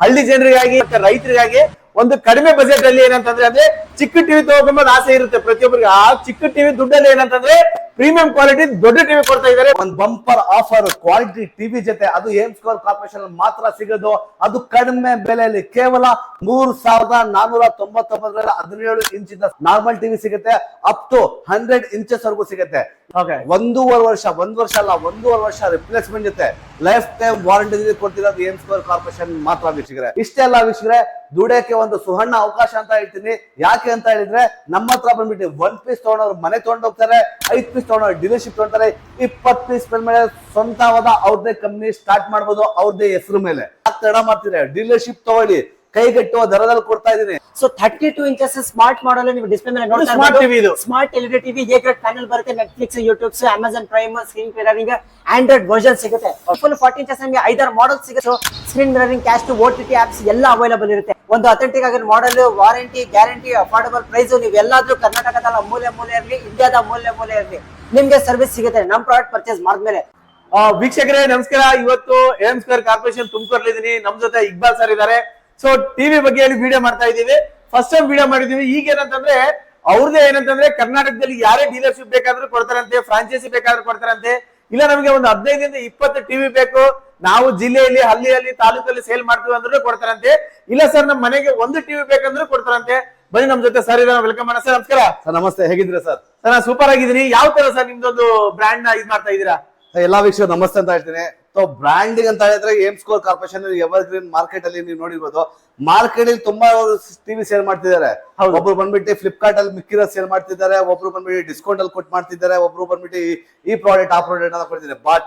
ಹಳ್ಳಿ ಜನರಿಗಾಗಿ ರೈತರಿಗಾಗಿ ಒಂದು ಕಡಿಮೆ ಬಜೆಟ್ ಅಲ್ಲಿ ಏನಂತಂದ್ರೆ ಅಂದ್ರೆ ಚಿಕ್ಕ ಟಿವಿ ತಗೋಬೇಕಂಬ ಆಸೆ ಇರುತ್ತೆ ಪ್ರತಿಯೊಬ್ಬರಿಗೆ. ಆ ಚಿಕ್ಕ ಟಿವಿ ದುಡ್ಡಲ್ಲಿ ಏನಂತಂದ್ರೆ ಪ್ರೀಮಿಯಂ ಕ್ವಾಲಿಟಿ ದೊಡ್ಡ ಟಿವಿ ಕೊಡ್ತಾ ಇದ್ದಾರೆ. ಒಂದ್ ಬಂಪರ್ ಆಫರ್ ಕ್ವಾಲಿಟಿ ಟಿವಿ ಜೊತೆ ಅದು ಏಮ್ ಸ್ಕೋರ್ ಕಾರ್ಪೊರೇಷನ್ ಮಾತ್ರ ಸಿಗೋದು. ಅದು ಕಡಿಮೆ ಬೆಲೆಯಲ್ಲಿ ಕೇವಲ ಮೂರ್ ಸಾವಿರದ ನಾನೂರ ತೊಂಬತ್ತೊಂಬತ್ತರಲ್ಲಿ ಹದಿನೇಳು ಇಂಚಿನ ನಾರ್ಮಲ್ ಟಿವಿ ಸಿಗುತ್ತೆ. ಅಪ್ ಟು ಹಂಡ್ರೆಡ್ ಇಂಚಸ್ ವರೆಗೂ ಸಿಗುತ್ತೆ. ಓಕೆ ಒಂದೂವರೆ ವರ್ಷ ಒಂದ್ ವರ್ಷ ಅಲ್ಲ ಒಂದೂವರೆ ವರ್ಷ ರಿಪ್ಲೇಸ್ಮೆಂಟ್ ಜೊತೆ ಲೈಫ್ ಟೈಮ್ ವಾರಂಟಿ ಕೊಡ್ತಿರೋದು ಏಮ್ ಸ್ಕೋರ್ ಕಾರ್ಪೊರೇಷನ್ ಮಾತ್ರ ವೀಕ್ಷಕರೇ. ಇಷ್ಟೆಲ್ಲ ವೀಕ್ಷಕರೇ ದುಡಿಯಕ್ಕೆ ಒಂದು ಸುವರ್ಣ ಅವಕಾಶ ಅಂತ ಹೇಳ್ತೀನಿ. ಯಾಕೆ ಅಂತ ಹೇಳಿದ್ರೆ ನಮ್ಮ ಹತ್ರ ಬಂದ್ಬಿಟ್ಟು ಒನ್ ಪೀಸ್ ತಗೊಂಡವ್ರು ಮನೆ ಹೋಗ್ತಾರೆ, ಐದ್ ಪೀಸ್ ತಗೊಂಡವ್ರು ಡೀಲರ್ಶಿಪ್ ತಗೊಂತಾರೆ, ಇಪ್ಪತ್ ಪೀಸ್ ಮೇಲೆ ಸ್ವಂತವಾದ ಅವ್ರದೇ ಕಂಪ್ನಿ ಸ್ಟಾರ್ಟ್ ಮಾಡ್ಬೋದು ಅವ್ರದೇ ಹೆಸರು ಮೇಲೆ. ಯಾಕ್ ತಡ ಮಾಡ್ತೀರಾ? ಡೀಲರ್ಶಿಪ್ ತಗೊಳ್ಳಿ. ಕೈಗೆಟ್ಟುವ ದರದಲ್ಲಿ ಕೊಡ್ತಾ ಇದ್ದೀನಿ. So thirty two inches smart model ನೀವು ಡಿಸ್ಪ್ಲೇ ಮೇಲೆ ನೋಡ್ತಾ smart TV ಇದು. Smart LED TV A grade panel ಬರುತ್ತೆ Netflix YouTubes Amazon Prime screen mirroring Android version ಸಿಗುತ್ತೆ. ಫುಲ್ ಫಾರ್ಟಿ ಇಂಚಸ್ ನಿಮಗೆ ಐದಾರು ಮಾಡಲ್ ಸಿಗುತ್ತೆ. Screen mirroring cast O T T apps ಎಲ್ಲ ಅವೈಲಬಲ್ ಇರುತ್ತೆ. ಒಂದು ಅಥೆಂಟಿಕ್ ಆಗಿರೋ model warranty guarantee affordable price ನೀವು ಎಲ್ಲಾದ್ರೂ ಕರ್ನಾಟಕದ ಮೂಲೆ ಮೂಲೆ ಇರಲಿ ಇಂಡಿಯಾದ ಮೂಲೆ ಮೂಲೆ ಇರಲಿ ನಿಮ್ಗೆ ಸರ್ವಿಸ್ ಸಿಗುತ್ತೆ. ನಮ್ ಪ್ರಾಡಕ್ಟ್ ಪರ್ಚೇಸ್ ಮಾಡಿದ್ಮೇಲೆ. ವೀಕ್ಷಕರೇ ನಮಸ್ಕಾರ. ಇವತ್ತು ಏಮ್ ಸ್ಕ್ವೇರ್ ಕಾರ್ಪೊರೇಷನ್ ತುಮಕೂರ್ಲಿದ್ದೀನಿ ನಮ್ ಜೊತೆ ಇಕ್ಬಾಲ್ ಸರ್ ಇದ್ದಾರೆ. ಸೊ ಟಿವಿ ಬಗ್ಗೆ ಹೇಳಿ ವಿಡಿಯೋ ಮಾಡ್ತಾ ಇದೀವಿ ಫಸ್ಟ್ ಟೈಮ್ ವಿಡಿಯೋ ಮಾಡಿದೀವಿ ಈಗ ಏನಂತಂದ್ರೆ ಅವ್ರದೇ ಏನಂತಂದ್ರೆ ಕರ್ನಾಟಕದಲ್ಲಿ ಯಾರೇ ಡೀಲರ್ಶಿಪ್ ಬೇಕಾದ್ರೂ ಕೊಡ್ತಾರಂತೆ ಫ್ರಾಂಚೈಸಿ ಬೇಕಾದ್ರೂ ಕೊಡ್ತಾರಂತೆ. ಇಲ್ಲ ನಮಗೆ ಒಂದು ಹದಿನೈದರಿಂದ ಇಪ್ಪತ್ತು ಟಿವಿ ಬೇಕು. ನಾವು ಜಿಲ್ಲೆಯಲ್ಲಿ ಹಳ್ಳಿಯಲ್ಲಿ ತಾಲೂಕಲ್ಲಿ ಸೇಲ್ ಮಾಡ್ತೀವಿ ಅಂದ್ರೂ ಕೊಡ್ತಾರಂತೆ. ಇಲ್ಲ ಸರ್ ನಮ್ಮ ಮನೆಗೆ ಒಂದು ಟಿವಿ ಬೇಕಂದ್ರೂ ಕೊಡ್ತಾರಂತೆ. ಬನ್ನಿ ನಮ್ ಜೊತೆ ಸರ್ ಇದನ್ನ ವೆಲ್ಕಮ್ ಮಾಡ ಸರ್ ನಮಸ್ಕಾರ. ಸರ್ ನಮಸ್ತೆ. ಹೇಗಿದ್ರೆ ಸರ್ ಸರ್ ನಾನು ಸೂಪರ್ ಆಗಿದ್ದೀನಿ. ಯಾವ ತರ ಸರ್ ನಿಮ್ದೊಂದು ಬ್ರ್ಯಾಂಡ್ನ ಇದ್ ಮಾಡ್ತಾ ಇದೀರಾ ಎಲ್ಲಾ ವೀಕ್ಷಕರು ನಮಸ್ತೆ ಅಂತ ಹೇಳ್ತೀನಿ. ಸೊ ಬ್ರ್ಯಾಂಡಿಂಗ್ ಅಂತ ಹೇಳಿದ್ರೆ M square corporation evergreen market ಅಲ್ಲಿ ನೀವು ನೋಡಿರ್ಬೋದು. ಮಾರ್ಕೆಟ್ ಅಲ್ಲಿ ತುಂಬಾ ಟಿವಿ ಸೇಲ್ ಮಾಡ್ತಿದ್ದಾರೆ. ಒಬ್ರು ಬಂದ್ಬಿಟ್ಟು ಫ್ಲಿಪ್ಕಾರ್ಟ್ ಅಲ್ಲಿ ಮಿಕ್ಕಿರೋ ಸೇಲ್ ಮಾಡ್ತಿದ್ದಾರೆ ಒಬ್ರು ಬಂದ್ಬಿಟ್ಟು ಡಿಸ್ಕೌಂಟ್ ಅಲ್ಲಿ ಕೊಟ್ಟು ಮಾಡ್ತಿದ್ದಾರೆ ಒಬ್ರು ಬಂದ್ಬಿಟ್ಟು ಈ- ಪ್ರಾಡಕ್ಟ್ ಆ ಪ್ರಾಡಕ್ಟ್ ಅಂತ ಕೊಡ್ತಿದ್ದಾರೆ. But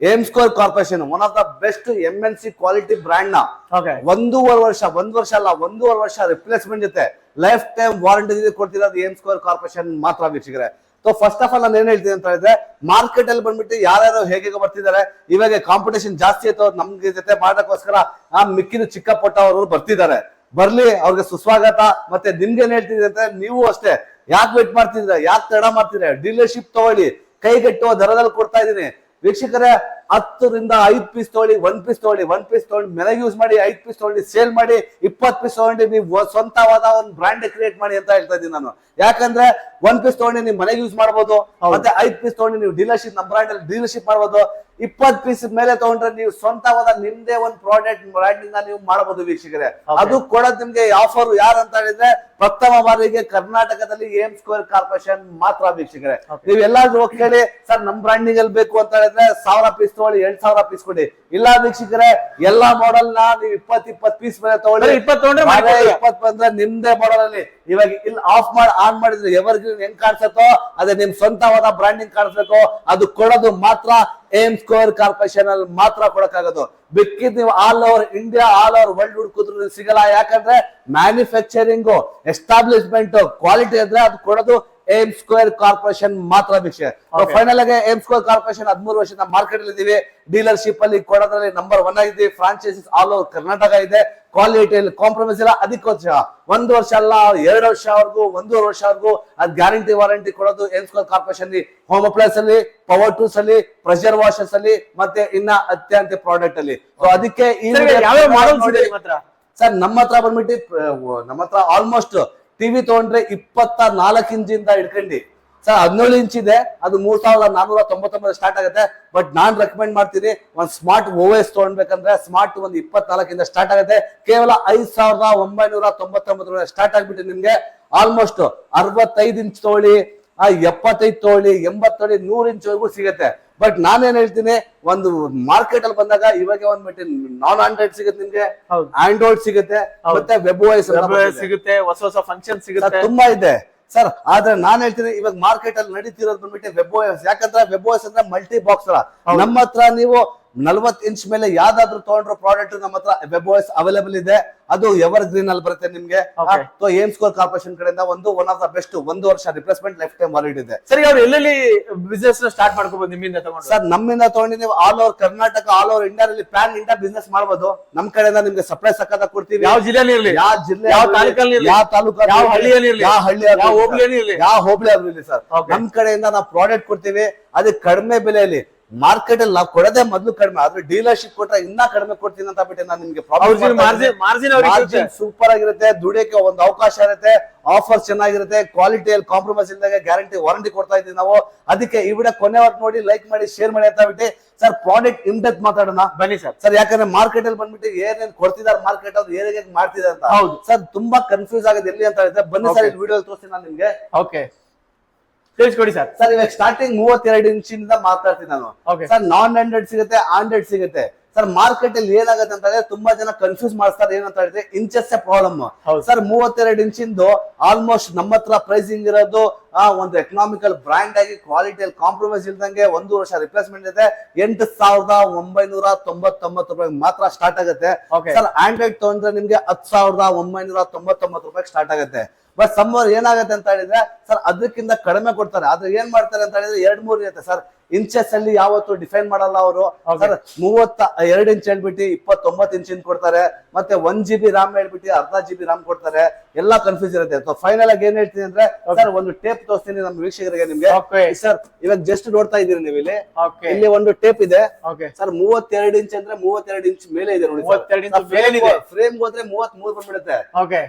M square corporation one of the best M N C quality ಬ್ರಾಂಡ್ನ okay ಒಂದೂವರೆ ವರ್ಷ ಒಂದ್ ವರ್ಷ ಅಲ್ಲ ಒಂದೂವರೆ ವರ್ಷ ರಿಪ್ಲೇಸ್ಮೆಂಟ್ ಜೊತೆ ಲೈಫ್ ಟೈಮ್ ವಾರಂಟಿ ಕೊಡ್ತಿರೋದು ಏಮ್ ಸ್ಕೋರ್ ಕಾರ್ಪೊರೇಷನ್ ಮಾತ್ರ ವೀಕ್ಷಕರೇ. ಸೊ ಫಸ್ಟ್ ಆಫ್ ಆಲ್ ನಾನು ಏನ್ ಹೇಳ್ತೀನಿ ಅಂತ ಹೇಳಿದ್ರೆ ಮಾರ್ಕೆಟ್ ಅಲ್ಲಿ ಬಂದ್ಬಿಟ್ಟು ಯಾರ್ಯಾರು ಹೇಗೆ ಬರ್ತಿದ್ದಾರೆ, ಇವಾಗ ಕಾಂಪಿಟೇಷನ್ ಜಾಸ್ತಿ ಆಯ್ತು ನಮ್ಗೆ ಜೊತೆ ಮಾಡೋಕ್ಕೋಸ್ಕರ ಆ ಮಿಕ್ಕಿನ ಚಿಕ್ಕ ಪುಟ್ಟ ಅವರು ಬರ್ತಿದ್ದಾರೆ. ಬರ್ಲಿ, ಅವ್ರಿಗೆ ಸುಸ್ವಾಗತ, ಮತ್ತೆ ನಿಮ್ಗೆ ಏನ್ ಹೇಳ್ತಿದ್ರಿ ಅಂತ ನೀವು ಅಷ್ಟೇ, ಯಾಕೆ ವೇಟ್ ಮಾಡ್ತಿದ್ರೆ ಯಾಕೆ ತಡ ಮಾಡ್ತಿದ್ರೆ ಡೀಲರ್ಶಿಪ್ ತಗೊಳ್ಳಿ, ಕೈಗೆಟ್ಟುವ ದರದಲ್ಲಿ ಕೊಡ್ತಾ ಇದ್ದೀನಿ. ವೀಕ್ಷಕರೇ ಹತ್ತರಿಂದ ಐದು ಪೀಸ್ ತೊಗೊಳ್ಳಿ ಒನ್ ಪೀಸ್ ತೊಗೊಳ್ಳಿ ಒನ್ ಪೀಸ್ ತೊಗೊಂಡು ಮನೆಗೆ ಯೂಸ್ ಮಾಡಿ ಐದು ಪೀಸ್ ತೊಗೊಂಡು ಸೇಲ್ ಮಾಡಿ ಇಪ್ಪತ್ತು ಪೀಸ್ ತೊಗೊಂಡು ನೀವು ಸ್ವಂತವಾದ ಒಂದು ಬ್ರ್ಯಾಂಡ್ ಕ್ರಿಯೇಟ್ ಮಾಡಿ ಅಂತ ಹೇಳ್ತಾ ಇದ್ದೀನಿ ನಾನು. ಯಾಕಂದ್ರೆ ಒನ್ ಪೀಸ್ ತೊಗೊಂಡು ನೀವು ಮನೆಗೆ ಯೂಸ್ ಮಾಡಬಹುದು ಮತ್ತೆ ಐದು ಪೀಸ್ ತೊಗೊಂಡು ನೀವು ಡೀಲರ್ಶಿಪ್ ನಮ್ಮ ಬ್ರ್ಯಾಂಡ್ ಅಲ್ಲಿ ಡೀಲರ್ಶಿಪ್ ಮಾಡಬಹುದು ಇಪ್ಪತ್ ಪೀಸ್ ಮೇಲೆ ತಗೊಂಡ್ರೆ ನೀವು ಸ್ವಂತವಾದ ನಿಮ್ದೇ ಒಂದು ಪ್ರಾಡಕ್ಟ್ ಬ್ರ್ಯಾಂಡ್ ಇಂದ ನೀವು ಮಾಡಬಹುದು ವೀಕ್ಷಕರೇ. ಅದು ಕೂಡ ನಿಮ್ಗೆ ಆಫರ್ ಯಾರು ಅಂತ ಹೇಳಿದ್ರೆ ಪ್ರಥಮ ಬಾರಿಗೆ ಕರ್ನಾಟಕದಲ್ಲಿ ಏಮ್ ಸ್ಕ್ವೇರ್ ಕಾರ್ಪೊರೇಷನ್ ಮಾತ್ರ ವೀಕ್ಷಕರೇ. ನೀವು ಎಲ್ಲಾದ್ರೂ ಹೋಗಿ ಕೇಳಿ ಸರ್ ನಮ್ ಬ್ರ್ಯಾಂಡಿಂಗ್ ಅಲ್ಲಿ ಬೇಕು ಅಂತ ಹೇಳಿದ್ರೆ ಸಾವಿರ ಪೀಸ್ ತಗೊಳ್ಳಿ ಎರಡ್ ಸಾವಿರ ಪೀಸ್ ಕೊಡಿ. ಇಲ್ಲ ವೀಕ್ಷಕರೇ ಎಲ್ಲಾ ಮಾಡೆಲ್ನ ನೀವು ಇಪ್ಪತ್ ಇಪ್ಪತ್ ಪೀಸ್ ಮೇಲೆ ತಗೊಳ್ಳಿ. ಇಪ್ಪತ್ 20 ತಗೊಂಡ್ರೆ? ಇಪ್ಪತ್ ಬಂದ್ರೆ ನಿಮ್ದೇ ಮಾಡಲ್ ಅಲ್ಲಿ. ಇವಾಗ ಇಲ್ಲಿ ಆಫ್ ಮಾಡಿ ಆನ್ ಮಾಡಿದ್ರೆ ಎವರ್ ಗ್ರೀನ್ ಹೆಂಗ್ ಕಾಣಿಸುತ್ತೋ, ಅದೇ ನಿಮ್ ಸ್ವಂತವಾದ ಬ್ರಾಂಡಿಂಗ್ ಕಾಣಿಸ್ಬೇಕು ಅದು ಕೊಡೋದು ಮಾತ್ರ ಏಮ್ ಸ್ಕೋರ್ ಕಾರ್ಪೊರೇಷನ್ ಅಲ್ಲಿ ಮಾತ್ರ ಕೊಡಕ್ಕಾಗೋದು. ಬಿಕ್ಕಿದ್ ನೀವು all over India all over world ಹುಡುಕಿದ್ರು ಸಿಗಲ್ಲ. ಯಾಕಂದ್ರೆ ಮ್ಯಾನುಫ್ಯಾಕ್ಚರಿಂಗ್ ಎಸ್ಟಾಬ್ಲಿಷ್ಮೆಂಟ್ ಕ್ವಾಲಿಟಿ ಅಂದ್ರೆ ಅದು ಕೊಡೋದು ಏಮ್ ಸ್ಕ್ವೇರ್ ಕಾರ್ಪೊರೇಷನ್ ಮಾತ್ರ Okay. ಫೈನಲ್ ಆಗಿ ಏಮ್ ಸ್ಕ್ವೇರ್ ಕಾರ್ಪೊರೇಷನ್ ಹದಿಮೂರು ವರ್ಷದ ಮಾರ್ಕೆಟ್ ಅಲ್ಲಿ ಇದೀವಿ. ಡೀಲರ್ಶಿಪ್ ಅಲ್ಲಿ ಕೊಡೋದ್ರಲ್ಲಿ ನಂಬರ್ ಒನ್ ಆಗಿದ್ದೀವಿ ಫ್ರಾಂಚೈಸಿಸ್ ಆಲ್ ಓವರ್ ಕರ್ನಾಟಕ ಇದೆ. ಕ್ವಾಲಿಟಿಯಲ್ಲಿ ಕಾಂಪ್ರಮೈಸ್ ಇಲ್ಲ. ಅದಕ್ಕೋಸ್ಕರ ಒಂದು ವರ್ಷ ಅಲ್ಲ ಎರಡು ವರ್ಷವರೆಗೂ ಒಂದೂವರೆ ವರ್ಷವರೆಗೂ ಅದ್ ಗ್ಯಾರಂಟಿ ವಾರಂಟಿ ಕೊಡೋದು aim square corporation home appliances ಅಲ್ಲಿ ಪವರ್ ಟೂಸ್ ಅಲ್ಲಿ ಪ್ರೆಷರ್ ವಾಷಸ್ ಅಲ್ಲಿ ಮತ್ತೆ ಇನ್ನ ಅತ್ಯಂತ ಪ್ರಾಡಕ್ಟ್ ಅಲ್ಲಿ. ಸೊ ಅದಕ್ಕೆ ಸರ್ ನಮ್ಮ ಹತ್ರ ಬಂದ್ಬಿಟ್ಟು ನಮ್ಮ ಹತ್ರ ಆಲ್ಮೋಸ್ಟ್ ಟಿವಿ ತಗೊಂಡ್ರೆ ಇಪ್ಪತ್ತ ನಾಲ್ಕು ಇಂಚಿಂದ ಹಿಡ್ಕೊಂಡು. ಸರ್, ಹದಿನೇಳು ಇಂಚ್ ಇದೆ, ಅದು ಮೂರ್ ಸಾವಿರದ ನಾನೂರ ತೊಂಬತ್ತೊಂಬತ್ತು ಸ್ಟಾರ್ಟ್ ಆಗುತ್ತೆ. ಬಟ್ ನಾನ್ ರೆಕಮೆಂಡ್ ಮಾಡ್ತೀನಿ, ಒಂದು ಸ್ಮಾರ್ಟ್ ಓಎಸ್ ಎಸ್ ತಗೊಂಡ್ಬೇಕಂದ್ರೆ ಸ್ಮಾರ್ಟ್ ಒಂದು ಇಪ್ಪತ್ನಾಲ್ಕಿಂದ ಸ್ಟಾರ್ಟ್ ಆಗುತ್ತೆ. ಕೇವಲ ಐದ್ ಸಾವಿರದ ಒಂಬೈನೂರ ತೊಂಬತ್ತೊಂಬತ್ತರ ಸ್ಟಾರ್ಟ್ ಆಗ್ಬಿಟ್ಟು ನಿಮ್ಗೆ. ಆಲ್ಮೋಸ್ಟ್ ಅರವತ್ತೈದು ಇಂಚ್ ತೋಳಿ ಎಪ್ಪತ್ತೈದು ತೋಳಿ ಎಂಬತ್ತು ತಗೊಳ್ಳಿ ನೂರ್ ಇಂಚ್ ವರೆಗೂ ಸಿಗುತ್ತೆ. ಬಟ್ ನಾನೇನ್ ಹೇಳ್ತೀನಿ ಒಂದು ಮಾರ್ಕೆಟ್ ಅಲ್ಲಿ ಬಂದಾಗ ಇವಾಗ ಒಂದ್ ಬಿಟ್ಟು ನಾನ್ ಆಂಡ್ರಾಯ್ಡ್ ಸಿಗುತ್ತೆ ನಿಮ್ಗೆ. ಆಂಡ್ರಾಯ್ಡ್ ಸಿಗುತ್ತೆ. ಮತ್ತೆ ವೆಬ್ ವಾಯ್ಸ್ ಸಿಗುತ್ತೆ ಹೊಸ ಹೊಸ ಫಂಕ್ಷನ್ ಸಿಗುತ್ತೆ ತುಂಬಾ ಇದೆ ಸರ್ ಆದ್ರೆ ನಾನ್ ಹೇಳ್ತೀನಿ ಇವಾಗ ಮಾರ್ಕೆಟ್ ಅಲ್ಲಿ ನಡೀತಿರೋದು ಬಂದ್ಬಿಟ್ಟು ವೆಬ್ ವಾಯ್ಸ್ ಯಾಕಂದ್ರೆ ವೆಬ್ ವಾಯ್ಸ್ ಅಂದ್ರೆ ಮಲ್ಟಿ ಬಾಕ್ಸ್ ಅಲ್ಲ. ನಮ್ಮ ಹತ್ರ ನೀವು ನಲ್ವತ್ ಇಂಚ್ ಮೇಲೆ ಯಾವ್ದಾದ್ರು ತಗೊಂಡ್ರು ಪ್ರಾಡಕ್ಟ್ ನಮ್ಮ ಹತ್ರ ವೆಬ್ ವಾಯ್ಸ್ ಅವೈಲೇಬಲ್ ಇದೆ. ಅದು ಎವರ್ ಗ್ರೀನ್ ಅಲ್ಲಿ ಬರುತ್ತೆ ನಿಮ್ಗೆ. ಏಮ್ ಸ್ಕೋರ್ ಕಾರ್ಪೊರೇಷನ್ ಕಡೆಯಿಂದ ಒಂದು ಒನ್ ಆಫ್ ದ ಬೆಸ್ಟ್ ಒಂದು ವರ್ಷ ರಿಪ್ಲೇಸ್ಮೆಂಟ್ ಲೈಫ್ ಟೈಮ್ ವಾಲಿಡ್ ಇದೆ. ಸರಿ ಅವ್ರು ಎಲ್ಲೆಲ್ಲಿ ಬಿಸ್ನೆಸ್ ಸ್ಟಾರ್ಟ್ ಮಾಡ್ಕೋಬಹುದು ನಿಮ್ಮಿಂದ ತಗೊಂಡು? ಸರ್ ನಮ್ಮಿಂದ ತಗೊಂಡು ನೀವು all over Karnataka all over ಇಂಡಿಯಾದಲ್ಲಿ ಪ್ಯಾನ್ ಇಂಡಿಯಾ ಬಿಸ್ನೆಸ್ ಮಾಡಬಹುದು ನಮ್ ಕಡೆಯಿಂದ ನಿಮ್ಗೆ ಸಪ್ಲೈ ಸಕ್ಕದ ಕೊಡ್ತೀವಿ. ಯಾವ ಜಿಲ್ಲೆಯಲ್ಲಿ ಇರಲಿ? ಯಾವ ಜಿಲ್ಲೆ ಯಾವ ತಾಲೂಕಲ್ಲಿ ಯಾವ ತಾಲೂಕು ಯಾವ ಹಳ್ಳಿಯಲ್ಲಿ ಇರ್ಲಿ? ಯಾವ ಹಳ್ಳಿ ಯಾವ ಹೋಬಳಿ ಇರ್ಲಿ? ಯಾವ ಹೋಬಳಿ ಇರ್ಲಿ ಸರ್. ನಮ್ ಕಡೆಯಿಂದ ನಾವು ಪ್ರಾಡಕ್ಟ್ ಕೊಡ್ತೀವಿ. ಅದಕ್ಕೆ ಕಡಿಮೆ ಬೆಲೆಯಲ್ಲಿ ಮಾರ್ಕೆಟ್ ಅಲ್ಲಿ ನಾವು ಕೊಡೋದೇ ಮೊದಲು ಕಡಿಮೆ ಆದ್ರೆ ಡೀಲರ್ಶಿಪ್ ಕೊಟ್ರೆ ಇನ್ನ ಕಡಿಮೆ ಕೊಡ್ತೀನಿ ಅಂತ ಬಿಟ್ಟು ನಾನು ನಿಮ್ಗೆ ಮಾರ್ಜಿನ್ ಸೂಪರ್ ಆಗಿರುತ್ತೆ ದುಡಿಯಕ್ಕೆ ಒಂದು ಅವಕಾಶ ಇರುತ್ತೆ ಆಫರ್ ಚೆನ್ನಾಗಿರುತ್ತೆ ಕ್ವಾಲಿಟಿಯಲ್ಲಿ ಕಾಂಪ್ರಮೈಸ್ ಇಲ್ಲದಾಗ ಗ್ಯಾರಂಟಿ ವಾರಂಟಿ ಕೊಡ್ತಾ ಇದ್ದೀವಿ ನಾವು. ಅದಕ್ಕೆ ಈ ವಿಡಿಯೋ ಕೊನೆವರೆಗೂ ನೋಡಿ ಲೈಕ್ ಮಾಡಿ ಶೇರ್ ಮಾಡಿ ಅಂತ ಬಿಟ್ಟು ಸರ್ ಪ್ರಾಡಕ್ಟ್ ಇನ್ ಡೆತ್ ಮಾತಾಡೋಣ. ಬನ್ನಿ ಸರ್ ಸರ್ ಯಾಕಂದ್ರೆ ಮಾರ್ಕೆಟ್ ಅಲ್ಲಿ ಬಂದ್ಬಿಟ್ಟು ಏನೇನ್ ಕೊಡ್ತಿದ್ದಾರೆ ಮಾರ್ಕೆಟ್ ಅವ್ರು ಏನೇನ್ ಮಾಡ್ತಿದ್ದಾರೆ ಅಂತ. ಹೌದು. ಸರ್ ತುಂಬಾ ಕನ್ಫ್ಯೂಸ್ ಆಗಿದೆ ಎಲ್ಲಿ ಅಂತ ಹೇಳಿದ್ರೆ ಬನ್ನಿ ಸರ್. ವಿಡಿಯೋ ತೋರಿಸ್ತೀನಿ ನಾನು ನಿಮ್ಗೆ. ಓಕೆ ತಿಳಿಸ್ಕೊಡಿ ಸರ್. ಸರ್ ಇವಾಗ ಸ್ಟಾರ್ಟಿಂಗ್ ಮೂವತ್ತೆರಡು ಇಂಚಿಂದ ಮಾತಾಡ್ತೀನಿ ನಾನು. ಸರ್ ನಾನ್ ಹಂಡ್ರೆಡ್ ಸಿಗುತ್ತೆ ಹಂಡ್ರೆಡ್ ಸಿಗುತ್ತೆ. ಸರ್ ಮಾರ್ಕೆಟ್ ಅಲ್ಲಿ ಏನಾಗುತ್ತೆ ಅಂತ ಹೇಳಿದ್ರೆ ತುಂಬಾ ಜನ ಕನ್ಫ್ಯೂಸ್ ಮಾಡ್ತಾರೆ ಏನಂತ ಹೇಳಿದ್ರೆ ಇಂಚಸ್ ಪ್ರಾಬ್ಲಮ್. ಸರ್ ಮೂವತ್ತೆರಡು ಇಂಚಿಂದು ಆಲ್ಮೋಸ್ಟ್ ನಮ್ಮ ಹತ್ರ ಪ್ರೈಸಿಂಗ್ ಇರೋದು ಆ ಒಂದು ಎಕನಾಮಿಕಲ್ ಬ್ರ್ಯಾಂಡ್ ಆಗಿ ಕ್ವಾಲಿಟಿಯಲ್ಲಿ ಕಾಂಪ್ರಮೈಸ್ ಇಲ್ದಂಗೆ ಒಂದು ವರ್ಷ ರಿಪ್ಲೇಸ್ಮೆಂಟ್ ಇದೆ. ಎಂಟು ಸಾವಿರದ ಒಂಬೈನೂರ ತೊಂಬತ್ತೊಂಬತ್ತು ರೂಪಾಯಿ ಮಾತ್ರ ಸ್ಟಾರ್ಟ್ ಆಗುತ್ತೆ. ಸರ್ ಆಂಡ್ರಾಯ್ಡ್ ತಗೊಂಡ್ರೆ ನಿಮ್ಗೆ ಹತ್ತು ಸಾವಿರದ ಒಂಬೈನೂರ ತೊಂಬತ್ತೊಂಬತ್ತು ರೂಪಾಯಿ ಸ್ಟಾರ್ಟ್ ಆಗುತ್ತೆ. ಬಟ್ ಸಮ್ಮರ್ ಏನಾಗುತ್ತೆ ಅಂತ ಹೇಳಿದ್ರೆ ಸರ್ ಅದಕ್ಕಿಂತ ಕಡಿಮೆ ಕೊಡ್ತಾರೆ. ಆದ್ರೆ ಏನ್ ಮಾಡ್ತಾರೆ ಅಂತ ಹೇಳಿದ್ರೆ ಎರಡ್ ಮೂರ್ ಇರುತ್ತೆ. ಸರ್ ಇಂಚಸ್ ಅಲ್ಲಿ ಯಾವತ್ತು ಡಿಫೈನ್ ಮಾಡಲ್ಲ ಅವರು. ಮೂವತ್ತ ಎರಡು ಇಂಚ್ ಹೇಳ್ಬಿಟ್ಟು ಇಪ್ಪತ್ತೊಂಬತ್ತು ಇಂಚಿನ ಕೊಡ್ತಾರೆ. ಮತ್ತೆ ಒನ್ ಜಿ ಬಿ ರಾಮ್ ಹೇಳ್ಬಿಟ್ಟು ಅರ್ಧ ಜಿ ಬಿ ರಾಮ್ ಕೊಡ್ತಾರೆ. ಎಲ್ಲಾ ಕನ್ಫ್ಯೂಸ್ ಇರುತ್ತೆ. ಫೈನಲ್ ಆಗಿ ಏನ್ ಹೇಳ್ತೀನಿ ಅಂದ್ರೆ ಸರ್ ಒಂದು ಟೇಪ್ ತೋರಿಸ್ತೀನಿ ನಮ್ಮ ವೀಕ್ಷಕರಿಗೆ ನಿಮ್ಗೆ. ಸರ್ ಇವಾಗ ಜಸ್ಟ್ ನೋಡ್ತಾ ಇದೀರಿ ನೀವು ಇಲ್ಲಿ ಇಲ್ಲಿ ಒಂದು ಟೇಪ್ ಇದೆ. ಸರ್ ಮೂವತ್ತೆರಡು ಇಂಚ್ ಅಂದ್ರೆ ಮೂವತ್ತೆರಡು ಇಂಚ್ ಮೇಲೆ ಇದೆ ನೋಡಿ 32 ಇಂಚ್ ಮೇಲಿದೆ. ಫ್ರೇಮ್ ಹೋದ್ರೆ ಮೂವತ್ ಮೂರ್ ಬಂದ್ಬಿಡುತ್ತೆ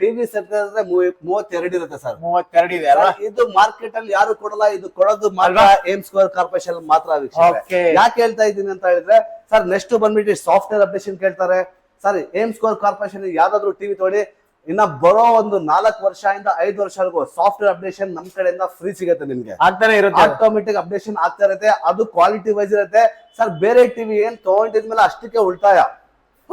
ಟಿವಿ ಸೆಟ್ ಅಂದ್ರೆ ಮೂವತ್ತೆರಡು ಇರುತ್ತೆ ಸರ್. ಮೂವತ್ತೆರಡು ಇದೆ ಇದು ಮಾರ್ಕೆಟ್ ಅಲ್ಲಿ ಯಾರು ಕೊಡಲ್ಲ ಇದು ಕೊಡೋದು ಮಾತ್ರ ಏಮ್ ಸ್ಕ್ವೇರ್ ಕಾರ್ಪೊರೇಷನ್ ಮಾತ್ರ ವೀಕ್ಷಕರೇ. ಯಾಕೆ ಹೇಳ್ತಾ ಇದ್ದೀನಿ ಅಂತ ಹೇಳಿದ್ರೆ ಸರ್ ನೆಕ್ಸ್ಟ್ ಬಂದ್ಬಿಟ್ಟು ಸಾಫ್ಟ್ವೇರ್ ಅಪ್ಡೇಷನ್ ಕೇಳ್ತಾರೆ. ಸರ್ ಏಮ್ ಸ್ಕೋರ್ ಕಾರ್ಪೊರೇಷನ್ ಯಾವ್ದಾದ್ರು ಟಿವಿ ತಗೊಳ್ಳಿ. ಇನ್ನ ಬರೋ ಒಂದು ನಾಲ್ಕು ವರ್ಷ ಇಂದ ಐದು ವರ್ಷವರೆಗೂ ಸಾಫ್ಟ್ವೇರ್ ಅಪ್ಡೇಷನ್ ನಮ್ ಕಡೆಯಿಂದ ಫ್ರೀ ಸಿಗುತ್ತೆ ನಿಮ್ಗೆ. ಆಗ್ತಾನೆ ಇರುತ್ತೆ. ಆಟೋಮೆಟಿಕ್ ಅಪ್ಡೇಷನ್ ಆಗ್ತಾ ಇರುತ್ತೆ. ಅದು ಕ್ವಾಲಿಟಿ ವೈಸ್ ಇರುತ್ತೆ. ಸರ್ ಬೇರೆ ಟಿವಿ ಏನ್ ತಗೊಂಡಿದ್ಮೇಲೆ ಅಷ್ಟಕ್ಕೆ ಉಳಿತಾಯ?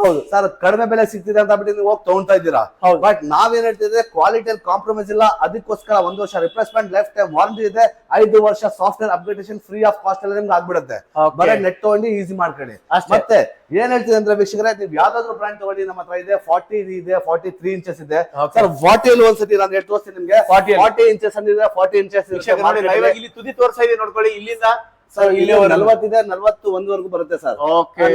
ಹೌದು. ಸರ್ ಕಡಿಮೆ ಬೆಲೆ ಸಿಗ್ತಿದೆ ಅಂತ ಬಿಟ್ಟು ನೀವು ಹೋಗಿ ತಗೊಂತಾ ಇದ್ದೀರಾ. ಬಟ್ ನಾವೇನ್ ಹೇಳ್ತಿದ್ರೆ ಕ್ವಾಲಿಟಿಯಲ್ಲಿ ಕಾಂಪ್ರಮೈಸ್ ಇಲ್ಲ. ಅದಕ್ಕೋಸ್ಕರ ಒಂದು ವರ್ಷ ರಿಪ್ಲೇಸ್ಮೆಂಟ್ ಲೈಫ್ ಟೈಮ್ ವಾರಂಟಿ ಇದೆ. ಐದು ವರ್ಷ software upgradation free of cost ಅಲ್ಲಿ ನಿಮ್ಗೆ ಆಗ್ಬಿಡುತ್ತೆ. ಬರೀ ನೆಟ್ ತಗೊಂಡು ಈಸಿ ಮಾಡ್ಕೊಳ್ಳಿ. ಮತ್ತೆ ಏನ್ ಹೇಳ್ತಿದೆ ಅಂದ್ರೆ ವೀಕ್ಷಕರೇ ನೀವು ಯಾವ್ದಾದ್ರು ಬ್ರ್ಯಾಂಡ್ ತಗೊಳ್ಳಿ ನಮ್ಮ ಹತ್ರ ಇದೆ. ಫಾರ್ಟಿ ಇದೆ ಫಾರ್ಟಿ ತ್ರೀ ಇಂಚಸ್ ಇದೆ. ಸರ್ ಫಾರ್ಟಿ ಅಲ್ಲಿ ಒಂದ್ಸತಿ ನಾನು ಹೇಳಿ ತೋರಿಸ್ತೀನಿ ನಿಮ್ಗೆ 40 ಫಾರ್ಟಿ ಇಂಚಸ್ ಅಂದ್ರೆ ಫಾರ್ಟಿ ಇಂಚಸ್ ಇಲ್ಲಿ ತುದಿ ತೋರ್ಸ್ತಾ ಇದೆ ನೋಡ್ಕೊಳ್ಳಿ. ಇಲ್ಲಿಂದ ಸರ್ ಇಲ್ಲಿ. ನಲ್ವತ್ತಿದೆ ನಲ್ವತ್ತು ಒಂದ್ವರೆಗೂ ಬರುತ್ತೆ ಸರ್.